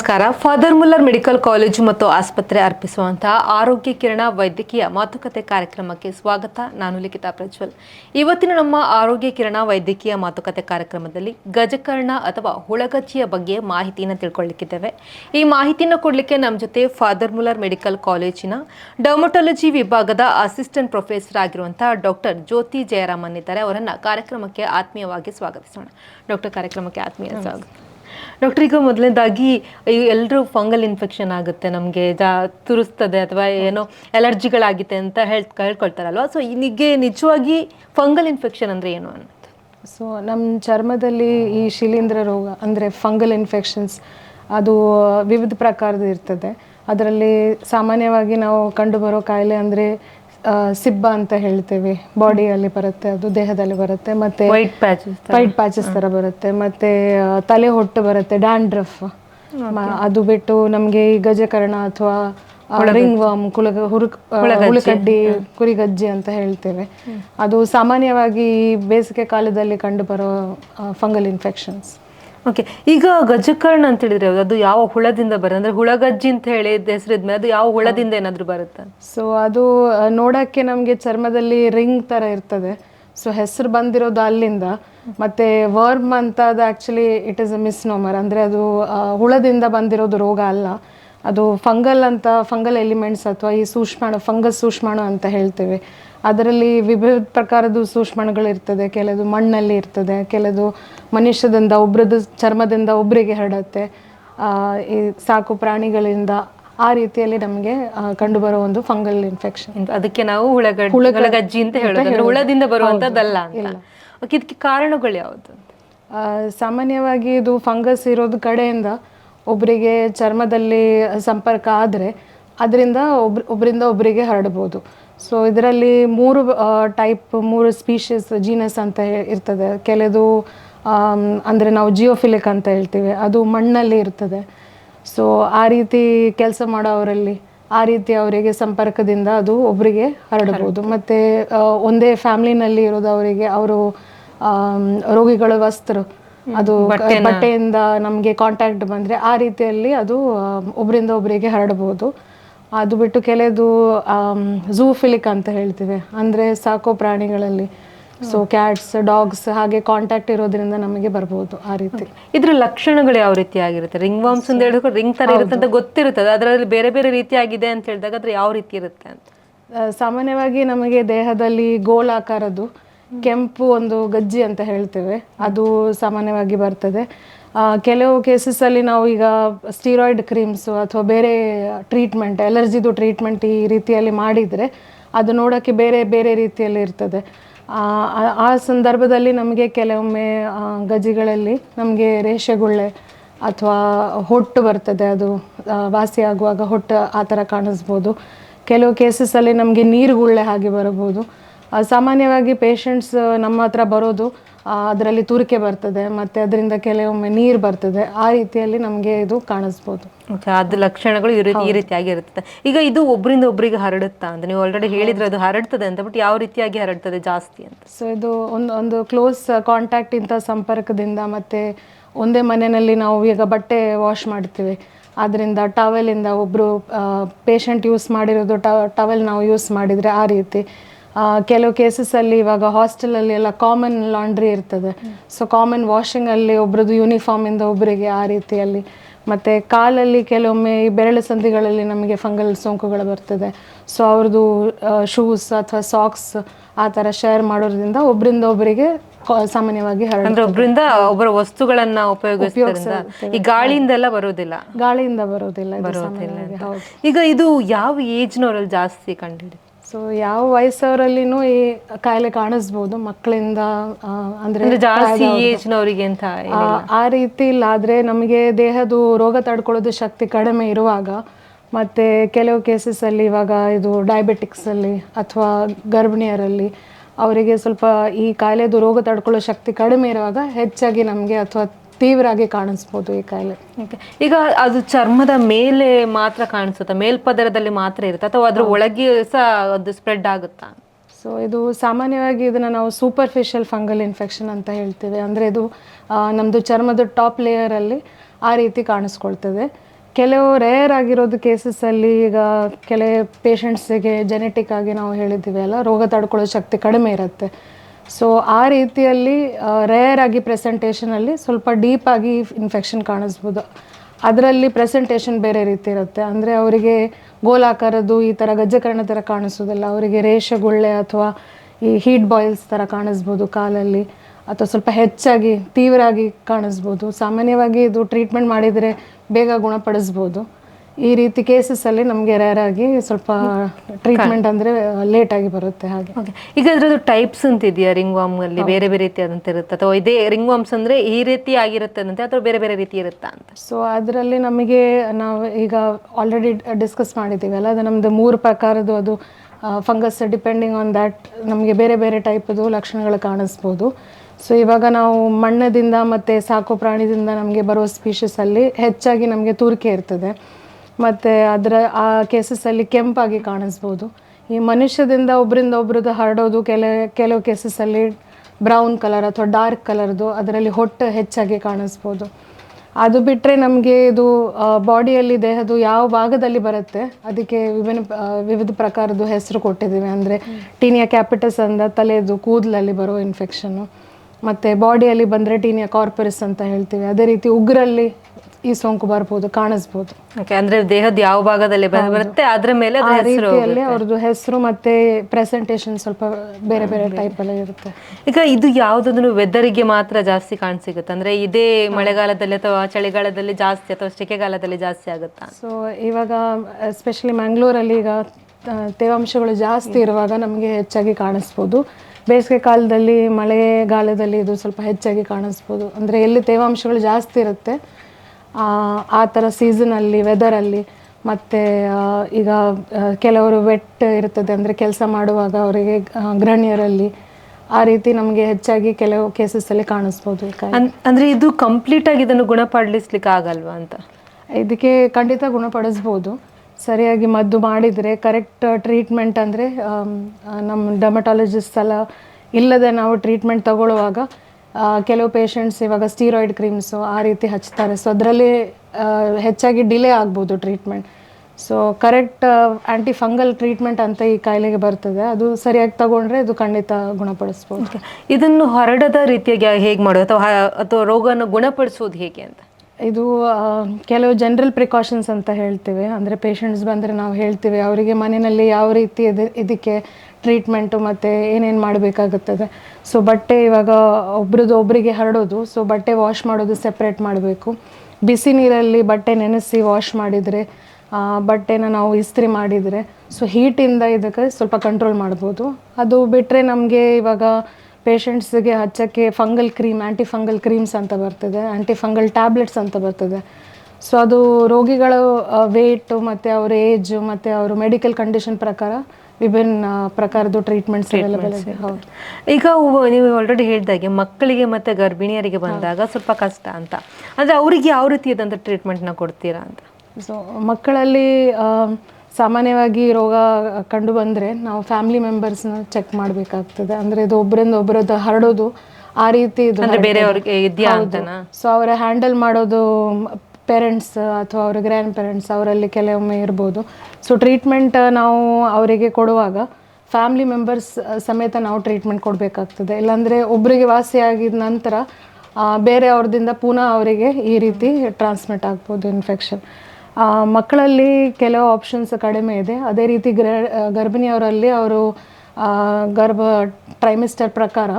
ನಮಸ್ಕಾರ. Father Muller medical college ಮತ್ತು ಆಸ್ಪತ್ರೆ ಅರ್ಪಿಸುವಂತಹ ಆರೋಗ್ಯ ಕಿರಣ ವೈದ್ಯಕೀಯ ಮಾತುಕತೆ ಕಾರ್ಯಕ್ರಮಕ್ಕೆ ಸ್ವಾಗತ. ನಾನು ಲಿಖಿತಾ ಪ್ರಜ್ವಲ್. ಇವತ್ತಿನ ನಮ್ಮ ಆರೋಗ್ಯ ಕಿರಣ ವೈದ್ಯಕೀಯ ಮಾತುಕತೆ ಕಾರ್ಯಕ್ರಮದಲ್ಲಿ ಗಜಕರ್ಣ ಅಥವಾ ಹುಳಗಜ್ಜಿಯ ಬಗ್ಗೆ ಮಾಹಿತಿಯನ್ನು ತಿಳ್ಕೊಳ್ಳಿಕ್ಕಿದ್ದೇವೆ ಈ ಮಾಹಿತಿಯನ್ನು ಕೊಡಲಿಕ್ಕೆ ನಮ್ಮ ಜೊತೆ ಫಾದರ್ ಮುಲ್ಲರ್ ಮೆಡಿಕಲ್ ಕಾಲೇಜಿನ ಡರ್ಮಟೊಲಜಿ ವಿಭಾಗದ ಅಸಿಸ್ಟೆಂಟ್ ಪ್ರೊಫೆಸರ್ ಆಗಿರುವಂತಹ ಡಾಕ್ಟರ್ ಜ್ಯೋತಿ ಜಯರಾಮನ್ ಇದ್ದಾರೆ. ಅವರನ್ನು ಕಾರ್ಯಕ್ರಮಕ್ಕೆ ಆತ್ಮೀಯವಾಗಿ ಸ್ವಾಗತಿಸೋಣ. ಡಾಕ್ಟರ್, ಕಾರ್ಯಕ್ರಮಕ್ಕೆ ಆತ್ಮೀಯ ಸ್ವಾಗತ. ಡಾಕ್ಟರ್ ಈಗ ಮೊದಲನೇದಾಗಿ ಎಲ್ಲರೂ ಫಂಗಲ್ ಇನ್ಫೆಕ್ಷನ್ ಆಗುತ್ತೆ, ನಮಗೆ ಜಾ ತುರಿಸ್ತದೆ ಅಥವಾ ಏನೋ ಎಲರ್ಜಿಗಳಾಗಿದೆ ಅಂತ ಹೇಳ್ತ ಹೇಳ್ಕೊಳ್ತಾರಲ್ವ ಸೊ ನಿಮಗೆ ನಿಜವಾಗಿ ಫಂಗಲ್ ಇನ್ಫೆಕ್ಷನ್ ಅಂದರೆ ಏನು ಅನ್ನೋದು? ಸೊ ನಮ್ಮ ಚರ್ಮದಲ್ಲಿ ಈ ಶಿಲೀಂಧ್ರ ರೋಗ ಅಂದರೆ ಫಂಗಲ್ ಇನ್ಫೆಕ್ಷನ್ಸ್ ಅದು ವಿವಿಧ ಪ್ರಕಾರದ ಇರ್ತದೆ. ಅದರಲ್ಲಿ ಸಾಮಾನ್ಯವಾಗಿ ನಾವು ಕಂಡುಬರೋ ಕಾಯಿಲೆ ಅಂದರೆ ಸಿಬ್ಬ ಅಂತ ಹೇಳ್ತೇವೆ. ಬಾಡಿಯಲ್ಲಿ ಬರುತ್ತೆ ಅದು ದೇಹದಲ್ಲಿ ಬರುತ್ತೆ ಮತ್ತೆ ವೈಟ್ ಪ್ಯಾಚಸ್ ವೈಟ್ ಪ್ಯಾಚಸ್ ತರ ಬರುತ್ತೆ ಮತ್ತೆ ತಲೆ ಹೊಟ್ಟು ಬರುತ್ತೆ ಡ್ಯಾಂಡ್ರಫ್ ಅದು ಬಿಟ್ಟು ನಮಗೆ ಈ ಗಜಕರ್ಣ ಅಥವಾ ರಿಂಗ್ ವಾಮ್ ಕುಲಗ ಹುರುಕ್ ಹುಳುಕಡ್ಡಿ ಕುರಿಗಜ್ಜಿ ಅಂತ ಹೇಳ್ತೇವೆ. ಅದು ಸಾಮಾನ್ಯವಾಗಿ ಬೇಸಿಗೆ ಕಾಲದಲ್ಲಿ ಕಂಡುಬರೋ ಫಂಗಲ್ ಇನ್ಫೆಕ್ಷನ್ಸ್ ಓಕೆ ಈಗ ಗಜಕರ್ಣ ಅಂತ ಹೇಳಿದ್ರೆ ಅದು ಯಾವ ಹುಳದಿಂದ ಬರುತ್ತೆ? ಅಂದ್ರೆ ಹುಳಗಜ್ಜಿ ಅಂತ ಹೇಳಿ ಹೆಸರಿದ್ಮೇಲೆ ಅದು ಯಾವ ಹುಳದಿಂದ ಏನಾದರೂ ಬರುತ್ತೆ? ಸೊ ಅದು ನೋಡಕ್ಕೆ ನಮಗೆ ಚರ್ಮದಲ್ಲಿ ರಿಂಗ್ ತರ ಇರ್ತದೆ. ಸೊ ಹೆಸರು ಬಂದಿರೋದು ಅಲ್ಲಿಂದ. ಮತ್ತೆ ವರ್ಮ್ ಅಂತ ಅದು actually it is a misnomer ಅಂದ್ರೆ ಅದು ಹುಳದಿಂದ ಬಂದಿರೋದು ರೋಗ ಅಲ್ಲ. ಅದು ಫಂಗಲ್ ಅಂತ ಫಂಗಲ್ ಎಲಿಮೆಂಟ್ಸ್ ಅಥವಾ ಈ ಸೂಕ್ಷ್ಮಾಣು ಫಂಗಸ್ ಸೂಕ್ಷ್ಮಾಣು ಅಂತ ಹೇಳ್ತೇವೆ. ಅದರಲ್ಲಿ ವಿವಿಧ ಪ್ರಕಾರದ ಸೂಕ್ಷ್ಮಣಗಳು ಇರ್ತದೆ ಕೆಲವು ಮಣ್ಣಲ್ಲಿ ಇರ್ತದೆ ಕೆಲವು ಮನುಷ್ಯದಿಂದ ಒಬ್ರದ್ದು ಚರ್ಮದಿಂದ ಒಬ್ಬರಿಗೆ ಹರಡುತ್ತೆ. ಆ, ಈ ಸಾಕು ಪ್ರಾಣಿಗಳಿಂದ ಆ ರೀತಿಯಲ್ಲಿ ನಮಗೆ ಕಂಡುಬರೋ ಒಂದು ಫಂಗಲ್ ಇನ್ಫೆಕ್ಷನ್. ಅದಕ್ಕೆ ನಾವು ಹುಳಗಡ್ ಹುಳಗಜ್ಜಿ ಅಂತ ಹೇಳೋದು. ಹುಳದಿಂದ ಬರುವಂತದ್ದಲ್ಲ ಅಂತ. ಇದಕ್ಕೆ ಕಾರಣಗಳು ಯಾವುದು ಸಾಮಾನ್ಯವಾಗಿ ಇದು ಫಂಗಸ್ ಇರೋದು ಕಡೆಯಿಂದ ಒಬ್ಬರಿಗೆ ಚರ್ಮದಲ್ಲಿ ಸಂಪರ್ಕ ಆದರೆ ಅದರಿಂದ ಒಬ್ರ ಒಬ್ಬರಿಂದ ಒಬ್ಬರಿಗೆ ಹರಡ್ಬೋದು. ಸೊ ಇದರಲ್ಲಿ ಮೂರು ಟೈಪ್ ಮೂರು ಸ್ಪೀಷೀಸ್ ಜೀನಸ್ ಅಂತ ಇರ್ತದೆ. ಕೆಲದು ಅಂದರೆ ನಾವು ಜಿಯೋಫಿಲಿಕ್ ಅಂತ ಹೇಳ್ತೀವಿ. ಅದು ಮಣ್ಣಲ್ಲಿ ಇರ್ತದೆ. ಸೊ ಆ ರೀತಿ ಕೆಲಸ ಮಾಡೋವರಲ್ಲಿ ಆ ರೀತಿ ಅವರಿಗೆ ಸಂಪರ್ಕದಿಂದ ಅದು ಒಬ್ಬರಿಗೆ ಹರಡಬಹುದು. ಮತ್ತೆ ಒಂದೇ ಫ್ಯಾಮಿಲಿನಲ್ಲಿ ಇರೋದು ಅವರಿಗೆ ಅವರು ರೋಗಿಗಳ ವಸ್ತ್ರ. ಅದು ಬಟ್ಟೆಯಿಂದ ನಮಗೆ ಕಾಂಟ್ಯಾಕ್ಟ್ ಬಂದ್ರೆ ಆ ರೀತಿಯಲ್ಲಿ ಅದು ಒಬ್ಬರಿಂದ ಒಬ್ರಿಂದ ಒಬ್ಬರಿಗೆ ಹರಡಬಹುದು. ಅದು ಬಿಟ್ಟು ಕೆಲದು ಝೂಫಿಲಿಕ್ ಅಂತ ಹೇಳ್ತೀವಿ. ಅಂದ್ರೆ ಸಾಕೋ ಪ್ರಾಣಿಗಳಲ್ಲಿ. ಸೊ ಕ್ಯಾಟ್ಸ್ ಡಾಗ್ಸ್ ಹಾಗೆ ಕಾಂಟ್ಯಾಕ್ಟ್ ಇರೋದ್ರಿಂದ ನಮಗೆ ಬರ್ಬೋದು ಆ ರೀತಿ. ಇದ್ರ ಲಕ್ಷಣಗಳು ಯಾವ ರೀತಿ ಆಗಿರುತ್ತೆ ರಿಂಗ್ ವಾಮ್ಸ್ ಅಂತ ಹೇಳಿದ್ರೆ ರಿಂಗ್ ತರ ಇರುತ್ತೆ ಅಂತ ಗೊತ್ತಿರುತ್ತದೆ? ಅದರಲ್ಲಿ ಬೇರೆ ಬೇರೆ ರೀತಿ ಆಗಿದೆ ಅಂತ ಹೇಳಿದಾಗ ಅದ್ರ ಯಾವ ರೀತಿ ಇರುತ್ತೆ ಅಂತ? ಸಾಮಾನ್ಯವಾಗಿ ನಮಗೆ ದೇಹದಲ್ಲಿ ಗೋಲಾಕಾರದ್ದು ಕೆಂಪು ಒಂದು ಗಜ್ಜಿ ಅಂತ ಹೇಳ್ತೇವೆ. ಅದು ಸಾಮಾನ್ಯವಾಗಿ ಬರ್ತದೆ. ಕೆಲವು ಕೇಸಸ್ಸಲ್ಲಿ ನಾವು ಈಗ ಸ್ಟೀರಾಯ್ಡ್ ಕ್ರೀಮ್ಸು ಅಥವಾ ಬೇರೆ ಟ್ರೀಟ್ಮೆಂಟ್ ಎಲರ್ಜಿದು ಟ್ರೀಟ್ಮೆಂಟ್ ಈ ರೀತಿಯಲ್ಲಿ ಮಾಡಿದರೆ ಅದು ನೋಡೋಕ್ಕೆ ಬೇರೆ ಬೇರೆ ರೀತಿಯಲ್ಲಿ ಇರ್ತದೆ. ಆ, ಸಂದರ್ಭದಲ್ಲಿ ನಮಗೆ ಕೆಲವೊಮ್ಮೆ ಗಜ್ಜಿಗಳಲ್ಲಿ ನಮಗೆ ರೇಷೆಗುಳ್ಳೆ ಅಥವಾ ಹೊಟ್ಟು ಬರ್ತದೆ. ಅದು ವಾಸಿ ಆಗುವಾಗ ಹೊಟ್ಟು ಆ ಥರ ಕಾಣಿಸ್ಬೋದು. ಕೆಲವು ಕೇಸಸ್ಸಲ್ಲಿ ನಮಗೆ ನೀರುಗುಳ್ಳೆ ಹಾಗೆ ಬರಬಹುದು. ಸಾಮಾನ್ಯವಾಗಿ ಪೇಷಂಟ್ಸ್ ನಮ್ಮ ಹತ್ರ ಬರೋದು ಅದರಲ್ಲಿ ತುರಿಕೆ ಬರ್ತದೆ ಮತ್ತು ಅದರಿಂದ ಕೆಲವೊಮ್ಮೆ ನೀರು ಬರ್ತದೆ ಆ ರೀತಿಯಲ್ಲಿ ನಮಗೆ ಇದು ಕಾಣಿಸ್ಬೋದು. ಓಕೆ ಅದು ಲಕ್ಷಣಗಳು ಈ ರೀತಿ ಈ ರೀತಿಯಾಗಿ ಇರುತ್ತದೆ ಈಗ ಇದು ಒಬ್ಬರಿಂದ ಒಬ್ಬರಿಗೆ ಹರಡುತ್ತಾ ಅಂತ ನೀವು ಆಲ್ರೆಡಿ ಹೇಳಿದ್ರೆ ಅದು ಹರಡ್ತದೆ ಅಂತ ಬಟ್ ಯಾವ ರೀತಿಯಾಗಿ ಹರಡ್ತದೆ ಜಾಸ್ತಿ ಅಂತ? ಸೊ ಇದು ಒಂದು ಒಂದು ಕ್ಲೋಸ್ ಕಾಂಟ್ಯಾಕ್ಟ್ ಇಂಥ ಸಂಪರ್ಕದಿಂದ ಮತ್ತು ಒಂದೇ ಮನೆಯಲ್ಲಿ ನಾವು ಈಗ ಬಟ್ಟೆ ವಾಶ್ ಮಾಡ್ತೀವಿ. ಅದರಿಂದ ಟವೆಲಿಂದ ಒಬ್ಬರು ಪೇಷಂಟ್ ಯೂಸ್ ಮಾಡಿರೋದು ಟವೆಲ್ ನಾವು ಯೂಸ್ ಮಾಡಿದರೆ ಆ ರೀತಿ. ಕೆಲವು ಕೇಸಸ್ಸಲ್ಲಿ ಇವಾಗ ಹಾಸ್ಟೆಲಲ್ಲಿ ಎಲ್ಲ ಕಾಮನ್ ಲಾಂಡ್ರಿ ಇರ್ತದೆ. ಸೊ ಕಾಮನ್ ವಾಷಿಂಗಲ್ಲಿ ಒಬ್ರದ್ದು ಯೂನಿಫಾರ್ಮಿಂದ ಒಬ್ಬರಿಗೆ ಆ ರೀತಿಯಲ್ಲಿ. ಮತ್ತು ಕಾಲಲ್ಲಿ ಕೆಲವೊಮ್ಮೆ ಈ ಬೆರಳು ಸಂಧಿಗಳಲ್ಲಿ ನಮಗೆ ಫಂಗಲ್ ಸೋಂಕುಗಳು ಬರ್ತದೆ. ಸೊ ಅವ್ರದ್ದು ಶೂಸ್ ಅಥವಾ ಸಾಕ್ಸ್ ಆ ಥರ ಶೇರ್ ಮಾಡೋದ್ರಿಂದ ಒಬ್ಬರಿಂದ ಒಬ್ಬರಿಗೆ ಸಾಮಾನ್ಯವಾಗಿ ಅಂದ್ರೆ ಒಬ್ಬರಿಂದ ಒಬ್ಬರ ವಸ್ತುಗಳನ್ನ ಉಪಯೋಗಿಸೋದ್ರಿಂದ ಈ ಗಾಳಿಯಿಂದೆಲ್ಲ ಬರೋದಿಲ್ಲ ಗಾಳಿಯಿಂದ ಬರೋದಿಲ್ಲ. ಹೌದು. ಈಗ ಇದು ಯಾವ ಏಜ್ನವರಲ್ಲಿ ಜಾಸ್ತಿ ಕಂಡುಹಿಡಿ ಸೊ ಯಾವ ವಯಸ್ಸವರಲ್ಲಿನೂ ಈ ಕಾಯಿಲೆ ಕಾಣಿಸ್ಬೋದು ಮಕ್ಕಳಿಂದ ಆ, ಅಂದ್ರೆ ಜಾಸ್ತಿ ಏಜ್ನವರಿಗೆ ಅಂತ ಆ, ಆ ರೀತಿ ಇಲ್ಲ ಆದ್ರೆ ನಮಗೆ ದೇಹದ ರೋಗ ತಡ್ಕೊಳ್ಳೋದು ಶಕ್ತಿ ಕಡಿಮೆ ಇರುವಾಗ ಮತ್ತೆ ಕೆಲವು ಕೇಸಸ್ ಅಲ್ಲಿ ಇವಾಗ ಇದು ಡಯಾಬಿಟಿಕ್ಸಲ್ಲಿ ಅಥವಾ ಗರ್ಭಿಣಿಯರಲ್ಲಿ ಅವರಿಗೆ ಸ್ವಲ್ಪ ಈ ಕಾಯಿಲೆದು ರೋಗ ತಡ್ಕೊಳ್ಳೋ ಶಕ್ತಿ ಕಡಿಮೆ ಇರುವಾಗ ಹೆಚ್ಚಾಗಿ ನಮಗೆ ಅಥವಾ ತೀವ್ರವಾಗಿ ಕಾಣಿಸ್ಬೋದು ಈ ಕಾಯಿಲೆ. ಈಗ ಅದು ಚರ್ಮದ ಮೇಲೆ ಮಾತ್ರ ಕಾಣಿಸುತ್ತಾ? ಮೇಲ್ಪದರದಲ್ಲಿ ಮಾತ್ರ ಇರುತ್ತೆ? ಅಥವಾ ಅದ್ರ ಒಳಗೆ ಸಹ ಅದು ಸ್ಪ್ರೆಡ್ ಆಗುತ್ತಾ? ಸೊ ಇದು ಸಾಮಾನ್ಯವಾಗಿ ಇದನ್ನು ನಾವು ಸೂಪರ್ಫಿಷಿಯಲ್ ಫಂಗಲ್ ಇನ್ಫೆಕ್ಷನ್ ಅಂತ ಹೇಳ್ತೇವೆ. ಅಂದರೆ ಇದು ನಮ್ಮದು ಚರ್ಮದ ಟಾಪ್ ಲೇಯರಲ್ಲಿ ಆ ರೀತಿ ಕಾಣಿಸ್ಕೊಳ್ತದೆ. ಕೆಲವು ರೇರ್ ಆಗಿರೋದು ಕೇಸಸ್ಸಲ್ಲಿ ಈಗ ಕೆಲ ಪೇಷಂಟ್ಸಿಗೆ ಜೆನೆಟಿಕ್ ಆಗಿ ನಾವು ಹೇಳಿದ್ದೀವಿ ಅಲ್ಲ? ರೋಗ ತಡ್ಕೊಳ್ಳೋ ಶಕ್ತಿ ಕಡಿಮೆ ಇರುತ್ತೆ. ಸೊ ಆ ರೀತಿಯಲ್ಲಿ ರೇರ್ ಆಗಿ ಪ್ರೆಸೆಂಟೇಷನಲ್ಲಿ ಸ್ವಲ್ಪ ಡೀಪ್ ಆಗಿ ಇನ್ಫೆಕ್ಷನ್ ಕಾಣಿಸ್ಬೋದು. ಅದರಲ್ಲಿ ಪ್ರೆಸೆಂಟೇಷನ್ ಬೇರೆ ರೀತಿ ಇರುತ್ತೆ. ಅಂದರೆ ಅವರಿಗೆ ಗೋಲಾಕಾರದ್ದು ಈ ಥರ ಗಜ್ಜಕರಣ ಥರ ಕಾಣಿಸೋದಿಲ್ಲ. ಅವರಿಗೆ ರೇಷಗುಳ್ಳೆ ಅಥವಾ ಈ ಹೀಟ್ ಬಾಯ್ಲ್ಸ್ ಥರ ಕಾಣಿಸ್ಬೋದು ಕಾಲಲ್ಲಿ. ಅಥವಾ ಸ್ವಲ್ಪ ಹೆಚ್ಚಾಗಿ ತೀವ್ರ ಆಗಿ ಕಾಣಿಸ್ಬೋದು. ಸಾಮಾನ್ಯವಾಗಿ ಇದು ಟ್ರೀಟ್ಮೆಂಟ್ ಮಾಡಿದರೆ ಬೇಗ ಗುಣಪಡಿಸ್ಬೋದು. ಈ ರೀತಿ ಕೇಸಸ್ಸಲ್ಲಿ ನಮಗೆ ರೇರ್ ಆಗಿ ಸ್ವಲ್ಪ ಟ್ರೀಟ್ಮೆಂಟ್ ಅಂದ್ರೆ ಲೇಟ್ ಆಗಿ ಬರುತ್ತೆ ಹಾಗೆ. ಓಕೆ ಈಗ ಅದ್ರದ್ದು ಟೈಪ್ಸ್ ಅಂತ ಇದೆಯಾ ರಿಂಗ್ ವಾಮ್ ಅಲ್ಲಿ ಬೇರೆ ಬೇರೆ ರೀತಿಯಾದಂತ ಇರುತ್ತೆ? ಅಥವಾ ಇದೇ ರಿಂಗ್ ವಾಮ್ಸ್ ಅಂದ್ರೆ ಈ ರೀತಿ ಆಗಿರುತ್ತೆ ಅಂತ ಅಥವಾ ಬೇರೆ ಬೇರೆ ರೀತಿ ಇರುತ್ತಾ ಅಂತ? ಸೊ ಅದರಲ್ಲಿ ನಮಗೆ ನಾವು ಈಗ ಆಲ್ರೆಡಿ ಡಿಸ್ಕಸ್ ಮಾಡಿದ್ದೀವಿ ಅಲ್ಲ ಅದು ನಮ್ದು ಮೂರು ಪ್ರಕಾರದ್ದು ಅದು ಫಂಗಸ್ ಡಿಪೆಂಡಿಂಗ್ ಆನ್ ದ್ಯಾಟ್ ನಮಗೆ ಬೇರೆ ಬೇರೆ ಟೈಪದು ಲಕ್ಷಣಗಳು ಕಾಣಿಸ್ಬೋದು. ಸೊ ಇವಾಗ ನಾವು ಮಣ್ಣದಿಂದ ಮತ್ತು ಸಾಕು ಪ್ರಾಣಿದಿಂದ ನಮಗೆ ಬರೋ ಸ್ಪೀಷಸಲ್ಲಿ ಹೆಚ್ಚಾಗಿ ನಮಗೆ ತೂರಿಕೆ ಇರ್ತದೆ. ಮತ್ತು ಅದರ ಆ ಕೇಸಸ್ಸಲ್ಲಿ ಕೆಂಪಾಗಿ ಕಾಣಿಸ್ಬೋದು. ಈ ಮನುಷ್ಯದಿಂದ ಒಬ್ಬರಿಂದ ಒಬ್ರದ್ದು ಹರಡೋದು, ಕೆಲ, ಕೆಲವು ಕೇಸಸ್ಸಲ್ಲಿ ಬ್ರೌನ್ ಕಲರ್ ಅಥವಾ ಡಾರ್ಕ್ ಕಲರ್ದು ಅದರಲ್ಲಿ ಹೊಟ್ಟೆ ಹೆಚ್ಚಾಗಿ ಕಾಣಿಸ್ಬೋದು. ಅದು ಬಿಟ್ಟರೆ ನಮಗೆ ಇದು ಬಾಡಿಯಲ್ಲಿ ದೇಹದ್ದು ಯಾವ ಭಾಗದಲ್ಲಿ ಬರುತ್ತೆ, ಅದಕ್ಕೆ ವಿಭಿನ್ನ ವಿವಿಧ ಪ್ರಕಾರದ ಹೆಸರು ಕೊಟ್ಟಿದ್ದೀವಿ. ಅಂದರೆ ಟೀನಿಯಾ ಕ್ಯಾಪಿಟಸ್ ಅಂದ ತಲೆದು ಕೂದಲಲ್ಲಿ ಬರೋ ಇನ್ಫೆಕ್ಷನ್ನು ಮತ್ತು ಬಾಡಿಯಲ್ಲಿ ಬಂದರೆ ಟೀನಿಯಾ ಕಾರ್ಪರಿಸ್ ಅಂತ ಹೇಳ್ತೀವಿ. ಅದೇ ರೀತಿ ಉಗ್ರಲ್ಲಿ ಈ ಸೋಂಕು ಬರ್ಬೋದು ಕಾಣಿಸ್ಬೋದು. ಓಕೆ ಅಂದ್ರೆ ದೇಹದ ಯಾವ ಭಾಗದಲ್ಲಿ ಬರುತ್ತೆ ಅದ್ರ ಮೇಲೆ ಆ ರೀತಿಯಲ್ಲಿ ಅವ್ರದ್ದು ಹೆಸರು ಮತ್ತೆ ಪ್ರೆಸೆಂಟೇಷನ್ ಸ್ವಲ್ಪ ಬೇರೆ ಬೇರೆ ಟೈಪ್ ಟೈಪಲ್ಲಿ ಇರುತ್ತೆ. ಈಗ ಇದು ಯಾವುದಾದ್ರು ವೆದರಿಗೆ ಮಾತ್ರ ಜಾಸ್ತಿ ಕಾಣಿಸಿಗುತ್ತೆ? ಅಂದ್ರೆ ಇದೇ ಮಳೆಗಾಲದಲ್ಲಿ ಅಥವಾ ಚಳಿಗಾಲದಲ್ಲಿ ಜಾಸ್ತಿ ಅಥವಾ ಸೆಕೆಗಾಲದಲ್ಲಿ ಜಾಸ್ತಿ ಆಗುತ್ತಾ? ಸೊ ಇವಾಗ ಎಸ್ಪೆಷಲಿ ಮ್ಯಾಂಗ್ಳೂರಲ್ಲಿ ಈಗ ಆ, ತೇವಾಂಶಗಳು ಜಾಸ್ತಿ ಇರುವಾಗ ನಮಗೆ ಹೆಚ್ಚಾಗಿ ಕಾಣಿಸ್ಬೋದು. ಬೇಸಿಗೆ ಕಾಲದಲ್ಲಿ ಮಳೆಗಾಲದಲ್ಲಿ ಇದು ಸ್ವಲ್ಪ ಹೆಚ್ಚಾಗಿ ಕಾಣಿಸ್ಬೋದು. ಅಂದರೆ ಎಲ್ಲಿ ತೇವಾಂಶಗಳು ಜಾಸ್ತಿ ಇರುತ್ತೆ ಆ, ಥರ ಸೀಸನಲ್ಲಿ ವೆದರಲ್ಲಿ ಮತ್ತು ಈಗ ಕೆಲವರು ವೆಟ್ ಇರ್ತದೆ ಅಂದರೆ ಕೆಲಸ ಮಾಡುವಾಗ ಅವರಿಗೆ ಗೃಹಿಣಿಯರಲ್ಲಿ ಆ ರೀತಿ ನಮಗೆ ಹೆಚ್ಚಾಗಿ ಕೆಲವು ಕೇಸಸ್ಸಲ್ಲಿ ಕಾಣಿಸ್ಬೋದು ಅಂದರೆ ಅಂದ್ರೆ ಇದು ಕಂಪ್ಲೀಟಾಗಿ ಇದನ್ನು ಗುಣಪಡಿಸ್ಲಿಕ್ಕೆ ಆಗಲ್ವಾ ಅಂತ? ಇದಕ್ಕೆ ಖಂಡಿತ ಗುಣಪಡಿಸ್ಬೋದು. ಸರಿಯಾಗಿ ಮದ್ದು ಮಾಡಿದರೆ ಕರೆಕ್ಟ್ ಟ್ರೀಟ್ಮೆಂಟ್ ಅಂದರೆ ನಮ್ಮ ಡರ್ಮಟಾಲಜಿಸ್ಟ್ ಎಲ್ಲ ಇಲ್ಲದೆ ನಾವು ಟ್ರೀಟ್ಮೆಂಟ್ ತಗೊಳ್ಳುವಾಗ ಕೆಲವು ಪೇಷಂಟ್ಸ್ ಇವಾಗ ಸ್ಟೀರಾಯ್ಡ್ ಕ್ರೀಮ್ಸು ಆ ರೀತಿ ಹಚ್ತಾರೆ. ಸೊ ಅದರಲ್ಲಿ ಹೆಚ್ಚಾಗಿ ಡಿಲೇ ಆಗ್ಬೋದು treatment so correct anti fungal treatment ಅಂತ ಈ ಕಾಯಿಲೆಗೆ ಬರ್ತದೆ. ಅದು ಸರಿಯಾಗಿ ತಗೊಂಡ್ರೆ ಇದು ಖಂಡಿತ ಗುಣಪಡಿಸ್ಬೋದು. ಇದನ್ನು ಹೊರಡದ ರೀತಿಯಾಗಿ ಹೇಗೆ ಮಾಡೋದು? ಅಥವಾ ಅಥವಾ ರೋಗವನ್ನು ಗುಣಪಡಿಸೋದು ಹೇಗೆ ಅಂತ? ಇದು ಕೆಲವು ಜನರಲ್ ಪ್ರಿಕಾಷನ್ಸ್ ಅಂತ ಹೇಳ್ತೀವಿ. ಅಂದರೆ ಪೇಷಂಟ್ಸ್ ಬಂದರೆ ನಾವು ಹೇಳ್ತೀವಿ ಅವರಿಗೆ ಮನೆಯಲ್ಲಿ ಯಾವ ರೀತಿ ಇದು ಇದಕ್ಕೆ ಟ್ರೀಟ್ಮೆಂಟು ಮತ್ತು ಏನೇನು ಮಾಡಬೇಕಾಗುತ್ತದೆ? ಸೊ ಬಟ್ಟೆ ಇವಾಗ ಒಬ್ರದ್ದು ಒಬ್ಬರಿಗೆ ಹರಡೋದು. ಸೊ ಬಟ್ಟೆ ವಾಶ್ ಮಾಡೋದು ಸೆಪ್ರೇಟ್ ಮಾಡಬೇಕು. ಬಿಸಿ ನೀರಲ್ಲಿ ಬಟ್ಟೆ ನೆನೆಸಿ ವಾಶ್ ಮಾಡಿದರೆ ಬಟ್ಟೆನ ನಾವು ಇಸ್ತ್ರಿ ಮಾಡಿದರೆ ಸೊ ಹೀಟಿಂದ ಇದಕ್ಕೆ ಸ್ವಲ್ಪ ಕಂಟ್ರೋಲ್ ಮಾಡ್ಬೋದು. ಅದು ಬಿಟ್ಟರೆ ನಮಗೆ ಇವಾಗ ಪೇಷಂಟ್ಸ್ಗೆ ಹಚ್ಚೋಕ್ಕೆ fungal cream anti fungal creams ಅಂತ ಬರ್ತದೆ ಆ್ಯಂಟಿ ಫಂಗಲ್ ಟ್ಯಾಬ್ಲೆಟ್ಸ್ ಅಂತ ಬರ್ತದೆ. ಸೊ ಅದು ರೋಗಿಗಳ ವೇಟು ಮತ್ತು ಅವ್ರ ಏಜು ಮತ್ತು ಅವರು ಮೆಡಿಕಲ್ ಕಂಡೀಷನ್ ಪ್ರಕಾರ ವಿಭಿನ್ನ ಪ್ರಕಾರದ ಟ್ರೀಟ್ಮೆಂಟ್ಸ್ ಅವೈಲೇಬಲ್ ಇದೆ ಹೌದು. ಈಗ ನೀವು ಆಲ್ರೆಡಿ ಹೇಳಿದಾಗೆ ಮಕ್ಕಳಿಗೆ ಮತ್ತೆ ಗರ್ಭಿಣಿಯರಿಗೆ ಬಂದಾಗ ಸ್ವಲ್ಪ ಕಷ್ಟ ಅಂತ. ಅಂದ್ರೆ ಅವರಿಗೆ ಯಾವ ರೀತಿಯಾದಂಥ ಟ್ರೀಟ್ಮೆಂಟ್ನ ಕೊಡ್ತೀರಾ ಅಂತ? ಸೊ ಮಕ್ಕಳಲ್ಲಿ ಸಾಮಾನ್ಯವಾಗಿ ರೋಗ ಕಂಡು ಬಂದರೆ ನಾವು ಫ್ಯಾಮಿಲಿ ಮೆಂಬರ್ಸ್ನ ಚೆಕ್ ಮಾಡಬೇಕಾಗ್ತದೆ. ಅಂದರೆ ಇದು ಒಬ್ಬರಿಂದ ಒಬ್ಬರದ್ದು ಹರಡೋದು ಆ ರೀತಿ ಬೇರೆಯವ್ರಿಗೆ ಇದೆಯಾ ಸೊ ಅವರ ಹ್ಯಾಂಡಲ್ ಮಾಡೋದು ಪೇರೆಂಟ್ಸ್ ಅಥವಾ ಅವರ ಗ್ರ್ಯಾಂಡ್ ಪೇರೆಂಟ್ಸ್ ಅವರಲ್ಲಿ ಕೆಲವೊಮ್ಮೆ ಇರ್ಬೋದು. ಸೊ ಟ್ರೀಟ್ಮೆಂಟ್ ನಾವು ಅವರಿಗೆ ಕೊಡುವಾಗ ಫ್ಯಾಮಿಲಿ ಮೆಂಬರ್ಸ್ ಸಮೇತ ನಾವು ಟ್ರೀಟ್ಮೆಂಟ್ ಕೊಡಬೇಕಾಗ್ತದೆ. ಇಲ್ಲಾಂದರೆ ಒಬ್ಬರಿಗೆ ವಾಸಿಯಾಗಿದ ನಂತರ ಬೇರೆ ಅವ್ರದಿಂದ ಪುನಃ ಅವರಿಗೆ ಈ ರೀತಿ ಟ್ರಾನ್ಸ್ಮಿಟ್ ಆಗ್ಬೋದು ಇನ್ಫೆಕ್ಷನ್ ಮಕ್ಕಳಲ್ಲಿ ಕೆಲವು ಆಪ್ಷನ್ಸ್ ಕಡಿಮೆ ಇದೆ. ಅದೇ ರೀತಿ ಗ್ರ ಗರ್ಭಿಣಿಯವರಲ್ಲಿ ಅವರು ಗರ್ಭ ಟ್ರೈಮಿಸ್ಟರ್ ಪ್ರಕಾರ,